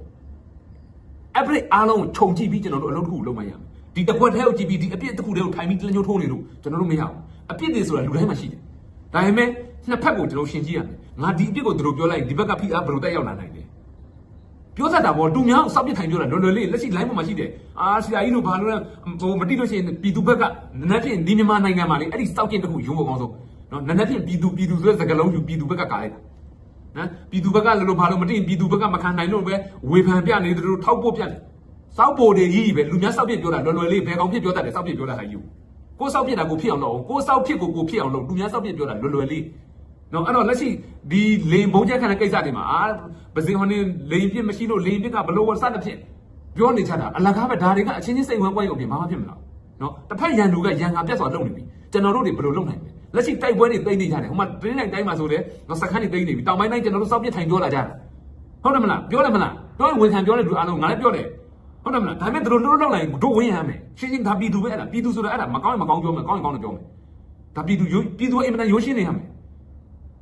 Speaker 3: အပရိအားလုံးခြုံကြည့်ပြီးကျွန်တော်တို့အလုပ်တစ်ခုလုပ်မှရမယ်ဒီတစ်ခွက်တည်းကိုကြည့်ပြီးဒီအပြစ်တစ်ခုတည်းကိုထိုင်ပြီးတလညှိုးထိုးနေလို့ကျွန်တော်တို့မရဘူးအပြစ်တွေဆိုတာလူတိုင်းမှာရှိတယ်ဒါပေမဲ့နှစ်ဖက်ကိုကျွန်တော်ရှင်းကြည့်ရမယ်ငါဒီအပြစ်ကိုသူတို့ပြောလိုက်ဒီဘက်ကဖိအားဘယ်လိုတက်ရောက်လာနိုင်လဲပြောတတ်တာပေါ့တူများစောက်ပြစ်ထိုင်ပြောတာလွယ်လွယ်လေးလက်ရှိ line ပေါ်မှာရှိတယ်အာဆရာကြီးတို့ဘာလို့လဲဟိုမတိလို့ရှိရင်ပြည်သူဘက်ကနည်းနည်းဖြင့်ဒီမြန်မာနိုင်ငံမှာလေအဲ့ဒီစောက်ကျင်တစ်ခုရုံးဖို့ကောင်းဆုံး နော်နည်းနည်းဖြင့်ပြည်သူပြည်သူဆိုတဲ့စကားလုံးယူပြည်သူဘက်ကကာလိုက်တာနော်ပြည်သူဘက်ကလည်းလို့ဘာလို့မတိရင်ပြည်သူဘက်ကမခံနိုင်လို့ပဲဝေဖန်ပြနေတယ်လို့ထောက်ပို့ပြတယ်စောက်ပိုတွေကြီးပဲလူများစောက်ပြစ်ပြောတာလွယ်လွယ်လေးဘယ်ကောင်ဖြစ်ပြောတတ်တယ်စောက်ပြစ်ပြောတာဟာယူကိုစောက်ပြစ်တာကိုဖြစ်အောင်လုပ်အောင်ကိုစောက်ဖြစ်ကိုကိုဖြစ်အောင်လုပ်လူများစောက်ပြစ်ပြောတာလွယ်လွယ်လေးနော်အဲ့တော့လက်ရှိဒီလိန်ဘုံချက်ခံတဲ့ကိစ္စတွေမှာအာပစင်ဟိုနေလိန်ပြစ်မရှိလို့လိန်ပြစ်ကဘလို့ဝစတဲ့ဖြစ်ပြောနေချတာအလကားပဲဒါတွေကအချင်းချင်းစိတ်ဝင်ပွဲရုံပြင်ဘာမှဖြစ်မလားနော်တစ်ဖက်ရန်သူကရန်ငါပြတ်စွာလုပ်နေပြီကျွန်တော်တို့တွေဘယ်လိုလုပ်နိုင်လဲ လက်ရှိတိုက်ပွဲတွေတိတ်နေကြတယ်ဟိုမှာတင်းနိုင်တိုင်းမှာဆိုလေနော်စခန်းတွေတိတ်နေပြီတောင်ပိုင်းတိုင်းကျွန်တော်တို့စောက်ပြစ်ထိုင်ပြောလာကြတာဟုတ်တယ်မလားပြောတယ်မလားပြောရင်ဝန်ခံပြောတယ်သူအားလုံးငါလည်းပြောတယ်ဟုတ်တယ်မလားဒါပေမဲ့တို့တို့လောက်လိုက်တို့ဝင်းရမယ်ရှင်းရှင်းဒါပြည်သူပဲအဲ့ဒါပြည်သူဆိုတာအဲ့ဒါမကောင်းရင်မကောင်းပြောမယ်ကောင်းရင်ကောင်းတယ်ပြောမယ်ဒါပြည်သူရိုးပြည်သူအင်မတန်ရိုးရှင်းနေရမယ်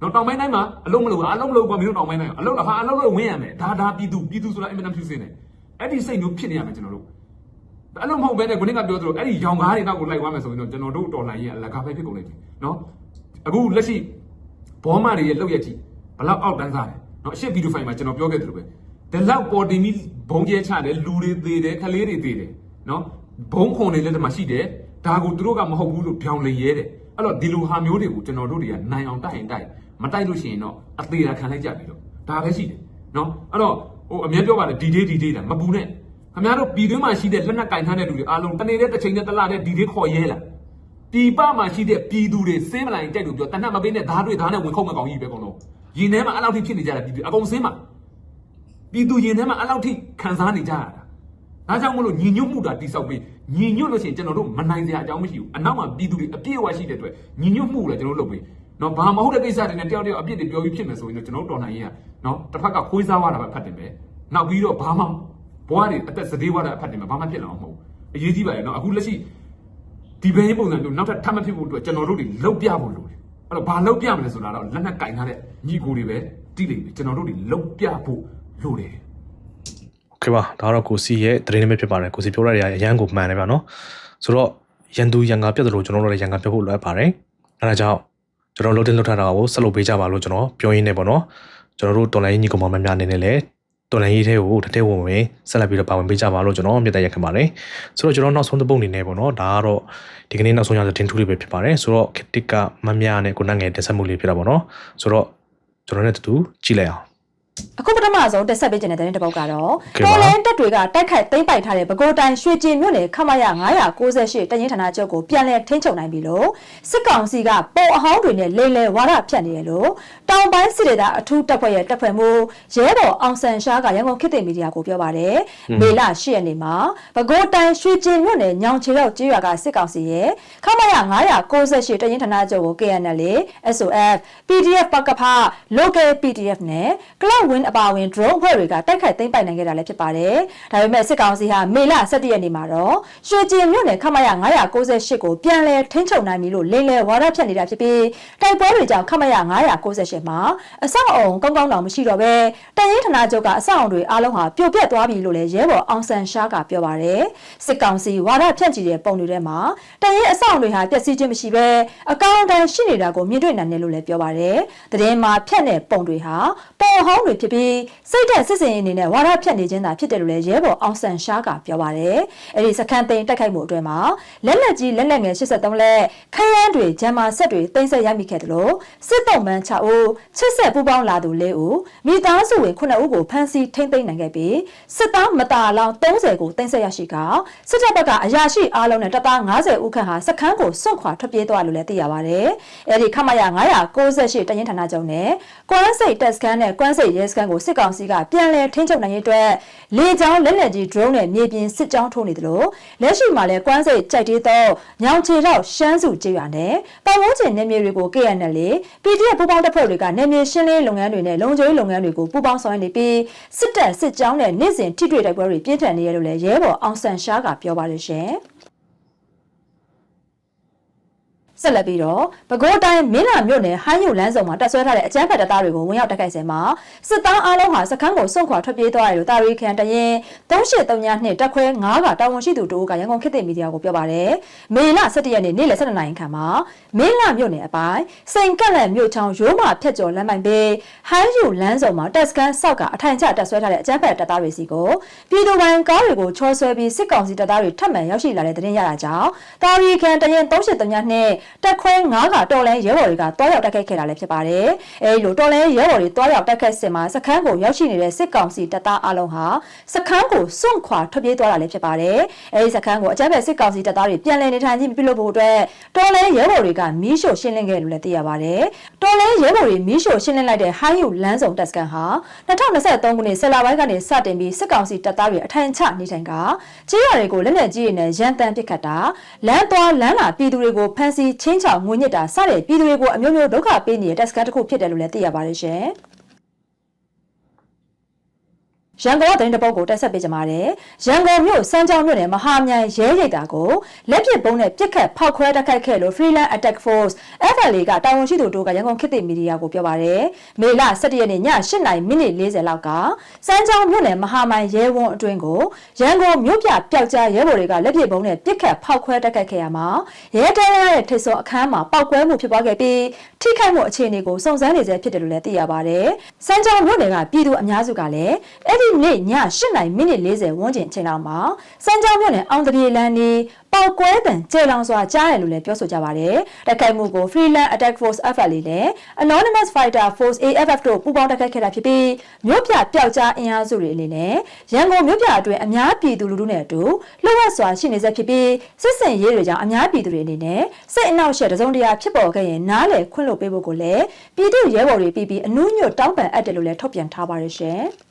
Speaker 3: နော်တောင်ပိုင်းတိုင်းမှာအလုံးမလုံးအလုံးမလုံးကမင်းတို့တောင်ပိုင်းတိုင်းအလုံးဟာအလုံးလုံးဝင်းရမယ်ဒါဒါပြည်သူပြည်သူဆိုတာအင်မတန်ဖြူစင်တယ်အဲ့ဒီစိတ်မျိုးဖြစ်နေရမယ်ကျွန်တော်တို့ အဲ့လိုမဟုတ်ဘဲနဲ့ခုနကပြောသလိုအဲ့ဒီရောင်ကားတွေနောက်ကိုလိုက်သွားမယ်ဆိုရင်တော့ကျွန်တော်တို့တော်လိုင်းရဲ့အလကားပဲဖြစ်ကုန်လိမ့်မယ်နော်အခုလက်ရှိဘောမတွေရဲ့လောက်ရက်ကြီးဘလောက်အောက်တန်းစားတယ်နော်အရှိဗီဒီယိုဖိုင်မှာကျွန်တော်ပြောခဲ့သလိုပဲဒီလောက်ပေါ်တင်ပြီးဘုံကျဲချတယ်လူတွေသေးတယ်ခလေးတွေသေးတယ်နော်ဘုံခွန်တွေလည်းဒီမှာရှိတယ်ဒါကိုသူတို့ကမဟုတ်ဘူးလို့ပြောင်းလဲရဲတယ်အဲ့တော့ဒီလိုဟာမျိုးတွေကိုကျွန်တော်တို့တွေကနိုင်အောင်တိုက်ရင်တိုက်မတိုက်လို့ရှိရင်တော့အသေးတာခံလိုက်ကြပြီတော့ဒါပဲရှိတယ်နော်အဲ့တော့ဟိုအမြဲပြောပါတယ်ဒီဒေးဒီဒေးတာမပူနဲ့ ခင်ဗျားတို့ပြည်တွင်းမှာရှိတဲ့လက်နက်ကင်ထားတဲ့လူတွေအားလုံးတနေတဲ့တစ်ချိန်နဲ့တစ်လနဲ့ဒီဒေးခေါ်ရဲလာပြည်ပမှာရှိတဲ့ပြည်သူတွေစင်းမလိုက်ကြိုက်လို့ပြောတနတ်မပေးနဲ့ဓာတ်တွေဓာတ်နဲ့ဝင်ခုတ်မကောင်ကြီးပဲကောင်တော့ရင်ထဲမှာအဲ့လောက်ထိဖြစ်နေကြတာပြည်သူအကုန်စင်းမှာပြည်သူရင်ထဲမှာအဲ့လောက်ထိခံစားနေကြရတာ။ဒါကြောင့်မလို့ညီညွတ်မှုတာတိဆောက်ပြီးညီညွတ်လို့ရှိရင်ကျွန်တော်တို့မနိုင်စရာအကြောင်းမရှိဘူး။အနောက်မှာပြည်သူတွေအပြည့်အဝရှိတဲ့အတွက်ညီညွတ်မှုလည်းကျွန်တော်တို့လုပ်ပြီးနော်ဘာမဟုတ်တဲ့ကိစ္စတွေနဲ့တယောက်တယောက်အပြစ်တွေပြောပြီးဖြစ်မယ်ဆိုရင်တော့ကျွန်တော်တို့တော်နိုင်ရင်ကနော်တစ်ဖက်ကခွေးစားသွားတာပဲဖတ်တယ်ပဲ။နောက်ပြီးတော့ဘာမှ ဘွားတွေအသက်စသေးသွားတာအဖတ်တယ်ပဲဘာမှဖြစ်လာအောင်မဟုတ်ဘူး။အရေးကြီးပါရဲ့နော်အခုလက်ရှိဒီဘဲပုံစံမျိုးနောက်ထပ်ထပ်မဖြစ်ဖို့အတွက်ကျွန်တော်တို့တွေလှုပ်ပြဖို့လိုတယ်။အဲ့တော့ဘာလှုပ်ပြမလဲဆိုတာတော့လက်နက်ကင်ထားတဲ့ညီကိုတွေပဲတိလိမ့်မယ်ကျွန်တော်တို့တွေလှုပ်ပြဖို့လိုတယ်
Speaker 4: โอเคပါဒါကတော့ကိုစီရဲ့သတင်းပဲဖြစ်ပါတယ်ကိုစီပြောရတဲ့အရန်ကိုမှန်တယ်ဗျာနော်ဆိုတော့ရန်သူရန်ကာပြတ်တယ်လို့ကျွန်တော်တို့လည်းရန်ကာပြတ်ဖို့လိုအပ်ပါတယ်အဲဒါကြောင့်ကျွန်တော်လှုပ်တင်လှုပ်ထားတာကိုဆက်လုပ်ပေးကြပါလို့ကျွန်တော်ပြောရင်းနေပေါ့နော်ကျွန်တော်တို့တော်လိုင်းညီကောင်မများအနေနဲ့လည်း တော်လိုင်းရေးထဲကိုတထဲဝင်ဝင်ဆက်လက်ပြီးတော့ပါဝင်ပေးကြပါလို့ကျွန်တော်မြတ်တက်ရက်ခင်ပါတယ်ဆိုတော့ကျွန်တော်နောက်ဆုံးတစ်ပုတ်အနေနဲ့ပေါ့နော်ဒါကတော့ဒီကနေ့နောက်ဆုံးရတဲ့တင်ထူးလေးပဲဖြစ်ပါတယ်ဆိုတော့ခတစ်ကမမြနဲ့ကိုနတ်ငယ်တင်ဆက်မှုလေးဖြစ်တာပေါ့နော်ဆိုတော့ကျွန်တော်နဲ့တူတူကြည့်လိုက်အောင်
Speaker 5: အခုပထမဆုံးတက်ဆက်ပေးခြင်းတဲ့တဲ့တစ်ပုတ်ကတော့
Speaker 4: ကဲပါ
Speaker 5: တော်လန်တက်တွေကတိုက်ခိုက်သိမ်းပိုက်ထားတဲ့ပဲခူးတိုင်းရွှေကျင်မြို့နယ်ခမရ998တရင်ဌာနချုပ်ကိုပြန်လည်ထိန်းချုပ်နိုင်ပြီလို့စစ်ကောင်စီကပုံအဟောင်းတွေနဲ့လိမ်လည်ဝါဒဖြန့်နေတယ်လို့တောင်ပိုင်းစစ်ဒေသအထူးတပ်ဖွဲ့ရဲ့တပ်ဖွဲ့မှုရဲဘော်အောင်ဆန်ရှားကရန်ကုန်ခေတ်သစ်မီဒီယာကိုပြောပါတယ်မေလ10ရက်နေ့မှာပဲခူးတိုင်းရွှေကျင်မြို့နယ်ညောင်ချေရောက်ကျေးရွာကစစ်ကောင်စီရဲ့ခမရ998တရင်ဌာနချုပ်ကို KNL SOF PDF ပကဖ local PDF နဲ့ Cloud Win အပါအဝင် drone အဖွဲ့တွေကတိုက်ခိုက်သိမ်းပိုက်နိုင်ခဲ့တာလည်းဖြစ်ပါတယ်။ဒါပေမဲ့စစ်ကောင်စီဟာမေလ17ရက်နေ့မှာတော့ရွှေကျင်မြို့နယ်ခမရ998ကိုပြန်လည်ထိန်းချုပ်နိုင်ပြီလို့လိမ်လည်ဝါဒဖြန့်နေတာဖြစ်ပြီးတိုက်ပွဲတွေကြောင့်ခမရ998မှာအဆောက်အုံကောင်းကောင်းတောင်မရှိတော့ဘဲတရင်ဌာနချုပ်ကအဆောက်အုံတွေအားလုံးဟာပြိုပြက်သွားပြီလို့လည်းရဲဘော်အောင်ဆန်ရှားကပြောပါတယ်။စစ်ကောင်စီဝါဒဖြန့်ချီတဲ့ပုံတွေထဲမှာတရင်အဆောက်အုံတွေဟာပျက်စီးခြင်းမရှိဘဲအကောင့်အတန်းရှိနေတာကိုမြင်တွေ့နိုင်တယ်လို့လည်းပြောပါတယ်။တရင်မှာဖြန့်တဲ့ပုံတွေဟာပေါ်ဟောင်းတွေတွေဖြစ်ပြီးစိတ်သက်စစ်စင်အနေနဲ့ဝါဒဖြတ်နေခြင်းသာဖြစ်တယ်လို့လည်းရဲဘော်အောင်ဆန်ရှားကပြောပါတယ်။အဲဒီစခန်းသိမ်းတိုက်ခိုက်မှုအတွင်းမှာလက်လက်ကြီးလက်လက်ငယ်83လက်ခရမ်းတွေဂျမ်မာဆက်တွေတင်ဆက်ရမိခဲ့တယ်လို့စစ်တုံးမန်း6ဦးချစ်ဆက်ပူးပေါင်းလာသူ4ဦးမိသားစုဝင်9ဦးကိုဖမ်းဆီးထိန်းသိမ်းနိုင်ခဲ့ပြီးစစ်သားမတာလောင်30ကိုတင်ဆက်ရရှိကစစ်တပ်ဘက်ကအရာရှိအားလုံးနဲ့တပ်သား90ဦးခန့်ဟာစခန်းကိုစွန့်ခွာထွက်ပြေးသွားလို့လည်းသိရပါတယ်။အဲဒီခမရ998တရင်ဌာနချုပ်နဲ့ကွမ်းစိတ်တက်စကန်နဲ့ကွမ်းစိတ်ရဲစကန်ကိုစစ်ကောင်စီကပြန်လည်ထိန်းချုပ်နိုင်ရေးအတွက်လေကြောင်းလက်နက်ကြီး drone နဲ့မြေပြင်စစ်ကြောင်းထိုးနေတယ်လို့လက်ရှိမှာလည်းကွမ်းစိတ်ကြိုက်တေးတော့ညောင်ချေတော့ရှမ်းစုကျေးရွာနဲ့ပတ်ဝန်းကျင်နယ်မြေတွေကို KNL PDF ပူးပေါင်းတပ်ဖွဲ့တွေကနယ်မြေရှင်းလင်းလုပ်ငန်းတွေနဲ့လုံခြုံရေးလုပ်ငန်းတွေကိုပူးပေါင်းဆောင်ရွက်နေပြီးစစ်တပ်စစ်ကြောင်းနဲ့နေ့စဉ်ထိတွေ့တိုက်ပွဲတွေပြင်းထန်နေရလို့လည်းရဲဘော်အောင်ဆန်ရှားကပြောပါတယ်ရှင်။ ဆက်လက်ပြီးတော့ပဲခူးတိုင်းမင်းလာမြို့နယ်ဟိုင်းယူလန်းဆောင်မှာတက်ဆွဲထားတဲ့အကြမ်းဖက်တပ်သားတွေကိုဝင်ရောက်တိုက်ခိုက်စဉ်မှာစစ်သားအလုံးဟာစခန်းကိုစွန့်ခွာထွက်ပြေးသွားတယ်လို့တာရီခန်တရင်3832နှစ်တက်ခွဲ9ကတာဝန်ရှိသူတို့ကရန်ကုန်ခေတ်သစ်မီဒီယာကိုပြောပါတယ်။မေလ17ရက်နေ့နေ့လယ်12နာရီခန့်မှာမင်းလာမြို့နယ်အပိုင်းစိန်ကက်လက်မြို့ချောင်းရိုးမာဖြတ်ကျော်လမ်းမိုင်ပေးဟိုင်းယူလန်းဆောင်မှာတက်စကန်ဆောက်ကအထိုင်ကျတက်ဆွဲထားတဲ့အကြမ်းဖက်တပ်သားတွေစီကိုပြည်သူပိုင်းကားတွေကိုချောဆွဲပြီးစစ်ကောင်စီတပ်သားတွေထပ်မံရောက်ရှိလာတဲ့တဲ့ရင်ရတာကြောင့်တာရီခန်တရင်3832နှစ်တက်ခွဲ9ကတော်လဲရဲဘော်တွေကတွားရောက်တိုက်ခိုက်ခဲ့တာလည်းဖြစ်ပါတယ်။အဲဒီလိုတော်လဲရဲဘော်တွေတွားရောက်တိုက်ခိုက်စင်မှာစခန်းကိုရောက်ရှိနေတဲ့စစ်ကောင်စီတပ်သားအလုံးဟာစခန်းကိုစွန့်ခွာထွက်ပြေးသွားတာလည်းဖြစ်ပါတယ်။အဲဒီစခန်းကိုအကြမ်းဖက်စစ်ကောင်စီတပ်သားတွေပြန်လည်နေထိုင်ခြင်းပြုလုပ်ဖို့အတွက်တော်လဲရဲဘော်တွေကမီးရှို့ရှင်းလင်းခဲ့လို့လည်းသိရပါတယ်။တော်လဲရဲဘော်တွေမီးရှို့ရှင်းလင်းလိုက်တဲ့ဟိုင်းယူလမ်းဆောင်တပ်စခန်းဟာ2023ခုနှစ်ဆယ်လပိုင်းကနေစတင်ပြီးစစ်ကောင်စီတပ်သားတွေအထိုင်ချနေထိုင်ကကြေးရွာတွေကိုလက်နက်ကြီးတွေနဲ့ရန်တမ်းပစ်ခတ်တာလမ်းသွားလမ်းလာပြည်သူတွေကိုဖမ်းဆီးချင်းချောင်ငွေညစ်တာစတဲ့ပြည်သူတွေကိုအမျိုးမျိုးဒုက္ခပေးနေတဲ့တပ်စခန်းတစ်ခုဖြစ်တယ်လို့လည်းသိရပါတယ်ရှင်။ ရန်ကုန်ကသတင်းတပုတ်ကိုတက်ဆက်ပေးကြပါမယ်။ရန်ကုန်မြို့စမ်းချောင်းမြို့နယ်မဟာမြိုင်ရဲရိပ်တာကိုလက်ပစ်ပုံးနဲ့ပြစ်ခတ်ဖောက်ခွဲတိုက်ခိုက်ခဲ့လို့ Freeland Attack Force FLA ကတာဝန်ရှိသူတို့ကရန်ကုန်ခေတ်သစ်မီဒီယာကိုပြောပါရယ်။မေလ17ရက်နေ့ည8:40မိနစ်40လောက်ကစမ်းချောင်းမြို့နယ်မဟာမြိုင်ရဲဝန်းအတွင်းကိုရန်ကုန်မြို့ပြပျောက်ကြားရဲဘော်တွေကလက်ပစ်ပုံးနဲ့ပြစ်ခတ်ဖောက်ခွဲတိုက်ခိုက်ခဲ့ရမှာရဲတဲရရဲ့ထိတ်ဆုံအခန်းမှာပောက်ကွဲမှုဖြစ်ပွားခဲ့ပြီးထိခိုက်မှုအခြေအနေကိုစုံစမ်းနေဆဲဖြစ်တယ်လို့လည်းသိရပါရယ်။စမ်းချောင်းမြို့နယ်ကပြည်သူအများစုကလည်းအဲ့ဒီနေ့ည8:40မိနစ်40ဝန်းကျင်အချိန်လောက်မှာစမ်းချောင်းမြို့နယ်အောင်တပြေလန်းနေပေါက်ကွဲတံကျေလောင်စွာကြားတယ်လို့လည်းပြောဆိုကြပါတယ်။တိုက်ခိုက်မှုကို Freeland Attack Force FLA နဲ့ Anonymous Fighter Force AFF တို့ပူးပေါင်းတိုက်ခိုက်ခဲ့တာဖြစ်ပြီးမြို့ပြပျောက်ကြားအင်အားစုတွေအနေနဲ့ရန်ကုန်မြို့ပြအတွင်းအများပြည်သူလူထုနဲ့အတူလှုပ်ဝက်စွာရှိနေဆက်ဖြစ်ပြီးစစ်စင်ရေးတွေကြောင့်အများပြည်သူတွေအနေနဲ့စိတ်အနှောက်အယှက်တစုံတရာဖြစ်ပေါ်ခဲ့ရင်နားလည်ခွင့်လွှတ်ပေးဖို့ကိုလည်းပြည်သူရဲဘော်တွေပြည်ပြီးအနူးညွတ်တောင်းပန်အပ်တယ်လို့လည်းထုတ်ပြန်ထားပါတယ်ရှင်။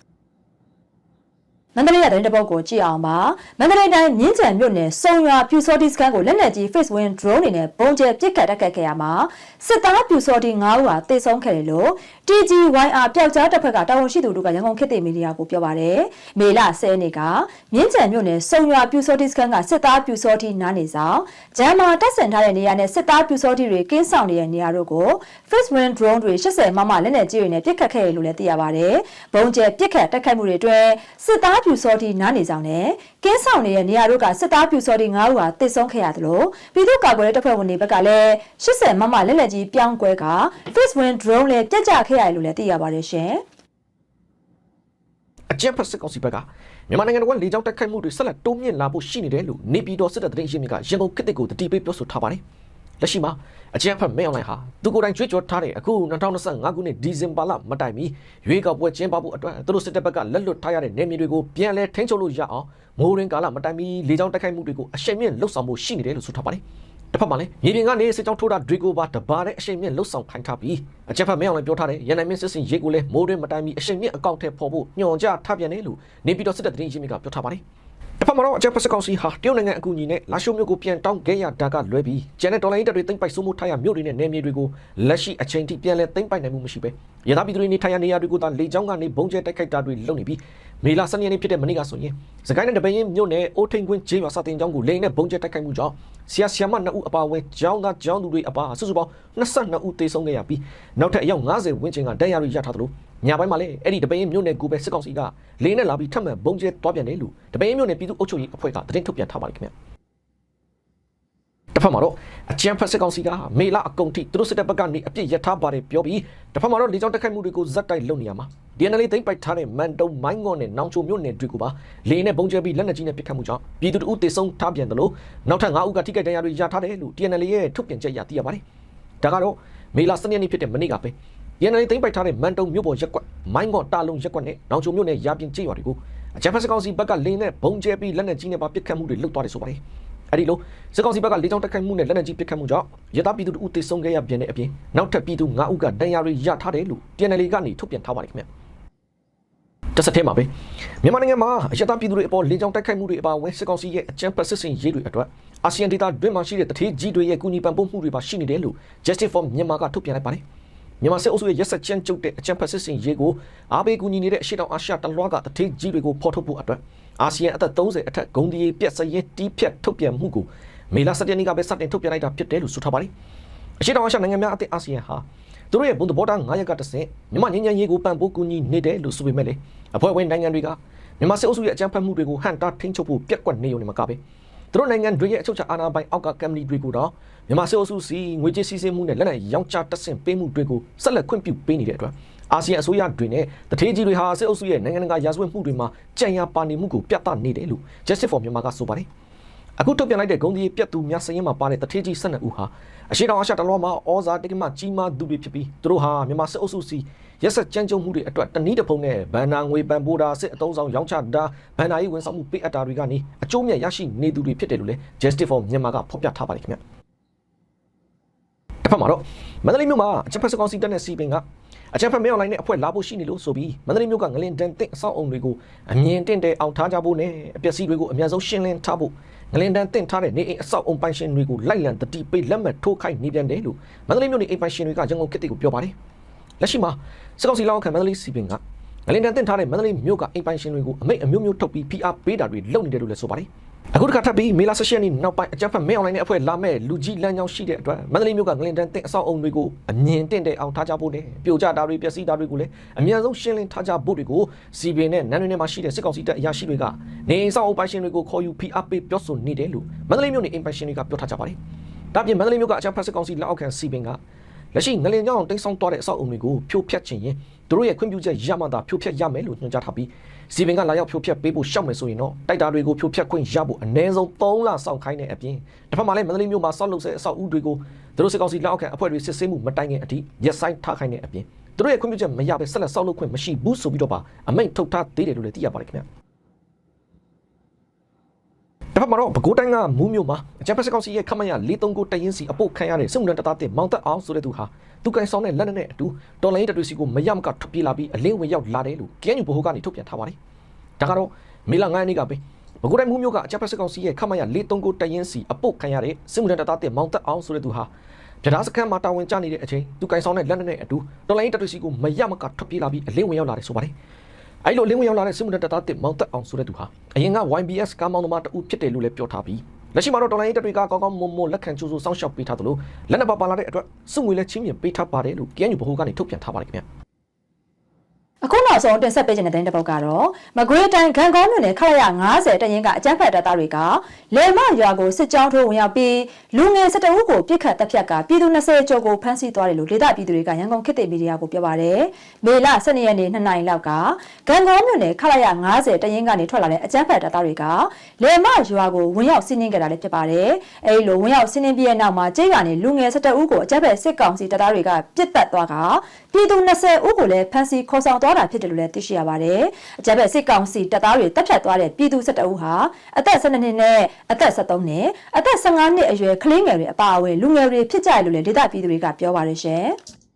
Speaker 5: မန္တလေးရတဲ့တပုတ်ကိုကြည့်အောင်ပါမန္တလေးတိုင်းမြင်းကြံမြို့နယ်စုံရွာပြူစောတိစကန်ကိုလက်နက်ကြီး face win drone တွေနဲ့ပုံကျဲပစ်ခတ်တက်ခတ်ခဲ့ရမှာစစ်သားပြူစောတိ9ဦးဟာတေဆုံးခဲ့တယ်လို့ TGYR ပျောက်ကြားတပ်ဖွဲ့ကတာဝန်ရှိသူတို့ကရန်ကုန်ခေတ်သစ်မီဒီယာကိုပြောပါတယ်မေလ10ရက်နေ့ကမြင်းကြံမြို့နယ်စုံရွာပြူစောတိစကန်ကစစ်သားပြူစောတိနားနေဆောင်ဂျမ်မာတက်ဆင်ထားတဲ့နေရာနဲ့စစ်သားပြူစောတိတွေကင်းဆောင်နေတဲ့နေရာတို့ကို face win drone တွေ80မမလက်နက်ကြီးတွေနဲ့ပစ်ခတ်ခဲ့တယ်လို့လည်းသိရပါတယ်ဘုံကျဲပစ်ခတ်တက်ခိုက်မှုတွေအတွင်းစစ်သားပြူစောတိနားနေဆောင်နဲ့ ကင်းဆောင်နေတဲ့နေရာတို့ကစစ်သားပြူစောတိ9ဦးဟာတစ်ဆုံးခဲ့ရတယ်လို့ပြည်သူ့ကာကွယ်ရေးတပ်ဖွဲ့ဝင်တွေဘက်ကလည်း80မမလက်လက်ကြီးပြောင်းကွဲက face win drone လည်းပြက်ကျခဲ့ရတယ်လို့လည်းသိရပါတယ်ရှင်
Speaker 6: အကြမ်းဖက်စစ်ကောင်စီဘက်ကမြန်မာနိုင်ငံတော်ကလေကြောင်းတိုက်ခိုက်မှုတွေဆက်လက်တိုးမြင့်လာဖို့ရှိနေတယ်လို့နေပြည်တော်စစ်တပ်တရင်ရှင်းမြကရန်ကုန်ခေတ်တစ်ကိုတတိပေးပြောဆိုထားပါတယ်။ လက်ရှိမှာအကြမ်းဖက်မဲအွန်လိုင်းဟာသူကိုယ်တိုင်ကြွေးကြော်ထားတဲ့အခု2025ခုနှစ်ဒီဇင်ဘာလမတိုင်မီရွေးကောက်ပွဲကျင်းပဖို့အတွက်သူတို့စစ်တပ်ဘက်ကလက်လွတ်ထားရတဲ့နေမြေတွေကိုပြန်လဲထိန်းချုပ်လို့ရအောင်မိုးရင်းကာလမတိုင်မီလေကြောင်းတိုက်ခိုက်မှုတွေကိုအရှိန်မြင့်လှုပ်ဆောင်မှုရှိနေတယ်လို့ဆိုထားပါတယ်။တစ်ဖက်မှာလည်းမြေပြင်ကနေစစ်ကြောင်းထိုးတာဒရီကိုပါတပါတဲ့အရှိန်မြင့်လှုပ်ဆောင်ခိုင်းထားပြီးအကြမ်းဖက်မဲအောင်လည်းပြောထားတယ်ရန်နိုင်မင်းစစ်စင်ရေးကိုလည်းမိုးရင်းမတိုင်မီအရှိန်မြင့်အကောင့်ထဲပေါ်ဖို့ညွှန်ကြားထားပြန်တယ်လို့နေပြည်တော်စစ်တပ်တရင်ရှင်းမြကပြောထားပါတယ်။ တစ်ဖက်မှာတော့အကြမ်းဖက်စစ်ကောင်စီဟာတရုတ်နိုင်ငံအကူအညီနဲ့လာရှိုးမြို့ကိုပြန်တောင်းခဲ့ရတာကလွဲပြီးကျန်တဲ့ဒေါ်လာရင်းတပ်တွေသိမ့်ပိုက်ဆိုးမှုထားရမြို့တွေနဲ့နယ်မြေတွေကိုလက်ရှိအချိန်ထိပြန်လဲသိမ့်ပိုက်နိုင်မှုမရှိပဲရသားပြည်သူတွေနေထိုင်ရနေရာတွေကိုသာလေကြောင်းကနေဘုံကျဲတိုက်ခိုက်တာတွေလုပ်နေပြီးမေလ12ရက်နေ့ဖြစ်တဲ့မနေ့ကဆိုရင်စကိုင်းနဲ့တပင်းရင်မြို့နယ်အိုးထိန်ကွင်းကျေးရွာစတင်ကျောင်းကိုလိန်နဲ့ဘုံကျဲတိုက်ခိုက်မှုကြောင့်ဆီယာဆီယာမ2ဦးအပါအဝင်ကျောင်းသားကျောင်းသူတွေအပါစုစုပေါင်း22ဦးသေဆုံးခဲ့ရပြီးနောက်ထပ်အယောက်90ဝန်းကျင်ကဒဏ်ရာတွေရထားသလို ညပိုင်းမှာလည်းအဲ့ဒီတပင်းမြို့နယ်ကိုပဲစစ်ကောင်စီကလေနဲ့လာပြီးထပ်မံဘုံကျဲတွားပြန်တယ်လို့တပင်းမြို့နယ်ပြည်သူ့အုပ်ချုပ်ရေးအဖွဲ့ကသတင်းထုတ်ပြန်ထားပါတယ်ခင်ဗျတစ်ဖက်မှာတော့အကြံဖက်စစ်ကောင်စီကမေလအကုန်ထိသူတို့စစ်တပ်ဘက်ကနေအပြစ်ရထားပါတယ်ပြောပြီးတစ်ဖက်မှာတော့လေကြောင်းတက်ခိုက်မှုတွေကိုဇက်တိုက်လုပ်နေရမှာ DNL သိမ့်ပိုက်ထားတဲ့မန်တုံမိုင်းငေါ့နဲ့နောင်ချိုမြို့နယ်တွေကိုပါလေနဲ့ပုံကျဲပြီးလက်နက်ကြီးနဲ့ပစ်ခတ်မှုကြောင့်ပြည်သူတို့တေဆုံးထားပြန်တယ်လို့နောက်ထပ်9ဦးကထိခိုက်ဒဏ်ရာတွေရထားတယ်လို့ DNL ရဲ့ထုတ်ပြန်ချက်အရသိရပါတယ်။ဒါကတော့မေလ12ရက်နေ့ဖြစ်တဲ့မနေ့ကပဲ DNL သိမ့်ပိုက်ထားတဲ့မန်တုံမြို့ပေါ်ရက်ကွက်မိုင်းငေါ့တာလုံးရက်ကွက်နဲ့နောင်ချိုမြို့နယ်ရာပြင်ကျေးရွာတွေကိုအကြမ်းဖက်စကောင်စီဘက်ကလေနဲ့ပုံကျဲပြီးလက်နက်ကြီးနဲ့ပါပစ်ခတ်မှုတွေလုပ်သွားတယ်ဆိုပါတယ်။အဲဒီလိုစကောင်စီဘက်ကလေကြောင်းတက်ခိုက်မှုနဲ့လက်နက်ကြီးပစ်ခတ်မှုကြောင့်ရတာပြည်သူတို့တေဆုံးခဲ့ရပြန်တဲ့အပြင်နောက်ထပ်ပြည်သူ9ဦးကဒဏ်ရာတွေရထားတယ်လို့ DNL ကနေထုတ်ပြန်ထားပါတယ်ခင်ဗျ။တစ်ဆက်တည်းမှာပဲမြန်မာနိုင်ငံမှာအရတာပြည်သူတွေအပေါ်လေကြောင်းတိုက်ခိုက်မှုတွေအပါအဝင်စစ်ကောင်စီရဲ့အကြမ်းဖက်စစ်စင်ရေးတွေအတွက်အာဆီယံဒေသတွင်းမှာရှိတဲ့တထေးကြီးတွေရဲ့ကူညီပံ့ပိုးမှုတွေပါရှိနေတယ်လို့ Justice for Myanmar ကထုတ်ပြန်လိုက်ပါတယ်။ မြန်မာစစ်အုပ်စုရဲ့ရက်စက်ကြမ်းကြုတ်တဲ့အကြမ်းဖက်စစ်စင်ရေးကိုအားပေးကူညီနေတဲ့အရှိတောင်အာရှတလွှားကတထေးကြီးတွေကိုဖော်ထုတ်ဖို့အတွက်အာဆီယံအသက်30အထက်ဂုံဒီပြက်စရင်တီးဖြတ်ထုတ်ပြန်မှုကိုမေလ17ရက်နေ့ကပဲစတင်ထုတ်ပြန်လိုက်တာဖြစ်တယ်လို့ဆိုထားပါတယ်။အရှိတောင်အာရှနိုင်ငံများအသင်းအာဆီယံဟာသူတို့ရဲ့ဘုံသဘောထား9ရက်ကတဆင့်မြန်မာငញ្ញရေးကိုပံ့ပိုးကူညီနေတယ်လို့ဆိုပေမဲ့လေအဖွဲ့ဝင်နိုင်ငံတွေကမြန်မာစစ်အုပ်စုရဲ့အကြမ်းဖက်မှုတွေကိုဟန်တာထိန်းချုပ်ဖို့ပြက်ကွက်နေုံနဲ့မကပဲသူတို့နိုင်ငံတွေရဲ့အချုပ်အခြာအာဏာပိုင်အောက်ကကမ်ပဏီတွေကိုတော့ မြန်မာစစ်အုပ်စုစီငွေကြေးစီးဆင်းမှုနဲ့လက်နက်ရောင်းချတက်ဆင့်ပေးမှုတွေကိုဆက်လက်ခွင့်ပြုပေးနေတဲ့အတွက်အာဆီယံအစိုးရတွေနဲ့တထေးကြီးတွေဟာစစ်အုပ်စုရဲ့နိုင်ငံတကာရာဇဝတ်မှုတွေမှာကြံရပါနေမှုကိုပြသနေတယ်လို့ Justice for Myanmar ကဆိုပါတယ်အခုထုတ်ပြန်လိုက်တဲ့ဂုံဒီပြတ်သူများစရင်မှာပါတဲ့တထေးကြီး12ဦးဟာအရှိတောင်အာရှတလောမှာဩဇာတိကမကြီးမားသူတွေဖြစ်ပြီးသူတို့ဟာမြန်မာစစ်အုပ်စုစီရက်ဆက်ကြမ်းကြုတ်မှုတွေအတွက်တနည်းတစ်ဖုံနဲ့ဗန်နာငွေပန်ပိုးတာစစ်အုံဆောင်ရောင်းချတာဗန်နာရေးဝန်ဆောင်မှုပေးအပ်တာတွေကနေအကျိုးမြတ်ရရှိနေသူတွေဖြစ်တယ်လို့လည်း Justice for Myanmar ကဖော်ပြထားပါတယ်ခင်ဗျ တစ်ဖက်မှာတော့မန္တလေးမြို့မှာအချက်ဖက်စကောင်စီတက်တဲ့စီပင်ကအချက်ဖက်မဲအွန်လိုင်းနဲ့အဖွဲ့လာဖို့ရှိနေလို့ဆိုပြီးမန္တလေးမြို့ကငလင်တန်တင့်အဆောက်အုံတွေကိုအမြင်တင့်တဲ့အောင်ထားကြဖို့နဲ့အပျက်စီးတွေကိုအများဆုံးရှင်းလင်းထားဖို့ငလင်တန်တင့်ထားတဲ့နေအိမ်အဆောက်အုံပိုင်ရှင်တွေကိုလိုက်လံတတိပိတ်လက်မှတ်ထိုးခိုင်းနေပြန်တယ်လို့မန္တလေးမြို့နေအိမ်ပိုင်ရှင်တွေကရန်ကုန်ခေတ်တွေကိုပြောပါတယ်လက်ရှိမှာစကောက်စီလောက်ခံမန္တလေးစီပင်ကငလင်တန်တင့်ထားတဲ့မန္တလေးမြို့ကအိမ်ပိုင်ရှင်တွေကိုအမိတ်အမျိုးမျိုးထုတ်ပြီးဖိအားပေးတာတွေလုပ်နေတယ်လို့လည်းဆိုပါတယ် အခုတစ်ခါထပ်ပြီးမေလာ16ရက်နေ့နောက်ပိုင်းအကြမ်းဖက်မဲအွန်လိုင်းနဲ့အဖွဲ့လာမဲ့လူကြီးလမ်းကြောင်းရှိတဲ့အတွက်မန္တလေးမြို့ကငလင်တန်တင်အဆောက်အုံတွေကိုအမြင်တင့်တဲ့အောင်ထားကြဖို့နဲ့ပြိုကျတာတွေပျက်စီးတာတွေကိုလည်းအများဆုံးရှင်းလင်းထားကြဖို့တွေကိုစီပင်နဲ့နန်းတွင်ထဲမှာရှိတဲ့စစ်ကောင်စီတပ်အရာရှိတွေကနေအိမ်ဆောက်အုံပိုင်ရှင်တွေကိုခေါ်ယူဖိအားပေးပြောဆိုနေတယ်လို့မန္တလေးမြို့နေအိမ်ပိုင်ရှင်တွေကပြောထားကြပါတယ်။ဒါပြင်မန္တလေးမြို့ကအကြမ်းဖက်စစ်ကောင်စီလက်အောက်ခံစီပင်က လက်ရှိငလင်ကြောင်းတိတ်ဆောင်သွားတဲ့အဆောက်အုံတွေကိုဖြိုဖျက်ခြင်းရင်သူတို့ရဲ့ခွင့်ပြုချက်ရမှသာဖြိုဖျက်ရမယ်လို့ညွှန်ကြားထားပြီးစီပင်ကလာရောက်ဖြိုဖျက်ပေးဖို့ရှောက်မယ်ဆိုရင်တော့တိုက်တာတွေကိုဖြိုဖျက်ခွင့်ရဖို့အနည်းဆုံး3လစောင့်ခိုင်းတဲ့အပြင်တစ်ဖက်မှာလည်းမန္တလေးမြို့မှာဆောက်လုပ်ဆဲအဆောက်အဦတွေကိုသူတို့စစ်ကောင်စီလက်အောက်ခံအဖွဲ့တွေစစ်ဆေးမှုမတိုင်ခင်အထိရက်ဆိုင်ထားခိုင်းတဲ့အပြင်သူတို့ရဲ့ခွင့်ပြုချက်မရဘဲဆက်လက်ဆောက်လုပ်ခွင့်မရှိဘူးဆိုပြီးတော့ပါအမိန့်ထုတ်ထားသေးတယ်လို့လည်းသိရပါတယ်ခင်ဗျာ တစ်ဖက်မှာတော့ပဲခူးတိုင်းကမူးမြို့မှာအကြမ်းဖက်စစ်ကောင်စီရဲ့ခမရ439တရင်စီအပုတ်ခံရတဲ့စစ်မှုထမ်းတပ်သားတင်မောင်သက်အောင်ဆိုတဲ့သူဟာသူကန်ဆောင်တဲ့လက်နက်နဲ့အတူတော်လိုင်းတပ်တွေစီကိုမရမကထွက်ပြေးလာပြီးအလင်းဝင်ရောက်လာတယ်လို့ KNU ဗဟိုကနေထုတ်ပြန်ထားပါတယ်။ဒါကတော့မေလ9ရက်နေ့ကပဲပဲခူးတိုင်းမူးမြို့ကအကြမ်းဖက်စစ်ကောင်စီရဲ့ခမရ439တရင်စီအပုတ်ခံရတဲ့စစ်မှုထမ်းတပ်သားတင်မောင်သက်အောင်ဆိုတဲ့သူဟာပြဒါစခန်းမှာတာဝန်ကျနေတဲ့အချိန်သူကန်ဆောင်တဲ့လက်နက်နဲ့အတူတော်လိုင်းတပ်တွေစီကိုမရမကထွက်ပြေးလာပြီးအလင်းဝင်ရောက်လာတယ်ဆိုပါတယ်။ အဲ့လိုလင်းဝင်ရောက်လာတဲ့စစ်မှုထမ်းတပ်သားတင်မောင်သက်အောင်ဆိုတဲ့သူဟာအရင်က YBS ကားမောင်းသမားတဦးဖြစ်တယ်လို့လည်းပြောထားပြီးလက်ရှိမှာတော့တော်လိုင်းတပ်တွေကကောင်းကောင်းမွန်မွန်လက်ခံကြိုးစိုးစောင့်ရှောက်ပေးထားသလိုလက်နက်ပါပါလာတဲ့အတွက်စုငွေလည်းချင်းမြင်ပေးထားပါတယ်လို့ KNU ဗဟိုကနေထုတ်ပြန်ထားပါတယ်ခင်ဗျာ
Speaker 5: အခုနောက်ဆုံးတင်ဆက်ပေးခြင်းတဲ့သတင်းတစ်ပုဒ်ကတော့မကွေးတိုင်းဂံကောမြို့နယ်ခရရ90တရင်ကအကြမ်းဖက်တပ်သားတွေကလေမရွာကိုစစ်ကြောင်းထိုးဝင်ရောက်ပြီးလူငယ်၁၁ဦးကိုပြစ်ခတ်တပ်ဖြတ်ကပြည်သူ20ကျော်ကိုဖမ်းဆီးသွားတယ်လို့ဒေသပြည်သူတွေကရန်ကုန်ခေတ်သစ်မီဒီယာကိုပြောပါတယ်။မေလ12ရက်နေ့2နိုင်လောက်ကဂံကောမြို့နယ်ခရရ90တရင်ကနေထွက်လာတဲ့အကြမ်းဖက်တပ်သားတွေကလေမရွာကိုဝင်ရောက်စီးနင်းခဲ့တာလည်းဖြစ်ပါတယ်။အဲဒီလိုဝင်ရောက်စီးနင်းပြီးတဲ့နောက်မှာကျေးကနေလူငယ်17ဦးကိုအကြမ်းဖက်စစ်ကောင်စီတပ်သားတွေကပြစ်တက်သွားက ပြည်သူ20ဦးကိုလည်းဖမ်းဆီးခေါ်ဆောင်သွားတာဖြစ်တယ်လို့လည်းသိရှိရပါတယ်။အကြမ်းဖက်စစ်ကောင်စီတပ်သားတွေတပ်ဖြတ်သွားတဲ့ပြည်သူ17ဦးဟာအသက်12နှစ်နဲ့အသက်13နှစ်အသက်15နှစ်အရွယ်ကလေးငယ်တွေအပါအဝင်လူငယ်တွေဖြစ်ကြတယ်လို့လည်းဒေသပြည်သူတွေကပြောပါတယ်ရှင်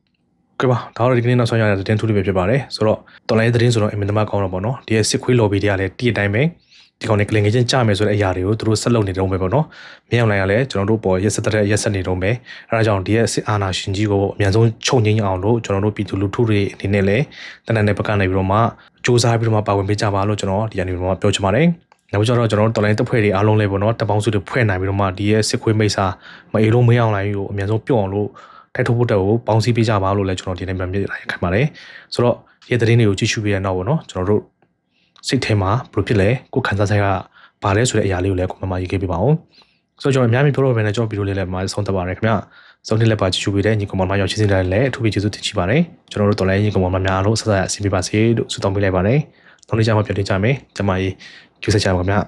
Speaker 5: ။
Speaker 4: ကဲပါဒါတော့ဒီကနေ့နောက်ဆုံးရတဲ့သတင်းထူးလေးပဲဖြစ်ပါတယ်ဆိုတော့တော်လိုင်းသတင်းဆိုတော့အင်မတန်မှကောင်းတော့ပေါ့နော်ဒီရဲ့စစ်ခွေး lobby တွေကလည်းတည့်အတိုင်းပဲ ဒီကောင်တွေကလင်ငယ်ချင်းကြမယ်ဆိုတဲ့အရာတွေကိုသူတို့ဆက်လုပ်နေတော့ပဲပေါ့နော်မင်းအောင်လိုင်းကလည်းကျွန်တော်တို့ပေါ်ရက်စက်တဲ့ရက်စက်နေတော့ပဲအဲဒါကြောင့်ဒီရဲ့စစ်အာဏာရှင်ကြီးကိုအမြန်ဆုံးချုပ်ငိမ့်အောင်လို့ကျွန်တော်တို့ပြည်သူလူထုတွေအနေနဲ့လည်းတနက်နေ့ဘက်ကနေပြီးတော့မှစူးစမ်းပြီးတော့မှပါဝင်ပေးကြပါလို့ကျွန်တော်ဒီကနေပြီးတော့မှပြောချင်ပါတယ်နောက်ကျတော့ကျွန်တော်တို့တော်လိုင်းတပ်ဖွဲ့တွေအားလုံးလည်းပေါ့နော်တပ်ပေါင်းစုတွေဖွဲ့နိုင်ပြီးတော့မှဒီရဲ့စစ်ခွေးမိတ်ဆာမအေလုံးမင်းအောင်လိုင်းကိုအမြန်ဆုံးပြုတ်အောင်လို့ထိုက်ထုတ်ဖို့တက်ကိုပေါင်းစည်းပေးကြပါလို့လည်းကျွန်တော်ဒီနေ့ပြန်ပြလိုက်ခံပါတယ်ဆိုတော့ဒီသတင်းတွေကိုကြည့်ရှုပြီးရတော့ပေါ့နော်ကျွန်တော်တို့ စိတ်ထဲမှာဘယ်လိုဖြစ်လဲကိုယ်ခံစားချက်ကဘာလဲဆိုတဲ့အရာလေးကိုလည်းကိုမမရေးခဲ့ပြပါအောင်ဆိုတော့ကျွန်တော်အများကြီးပြောတော့ပဲねကျွန်တော်ဗီဒီယိုလေးလည်းမဆုံးသက်ပါရခင်ဗျစုံနှစ်လက်ပါချူချူပေးတဲ့ညီကောင်မများရောက်ချင်းစင်တယ်လည်းအထူးပဲကျေးဇူးတင်ရှိပါတယ်ကျွန်တော်တို့တော်လိုင်းညီကောင်မများအားလုံးဆက်ဆက်အစီအစဉ်ပေးပါစေလို့ဆုတောင်းပေးလိုက်ပါတယ်နောက်နေ့ကျမှပြန်တင်ကြမယ်ကျွန်မကြီးကျူးဆက်ကြပါခင်ဗျာ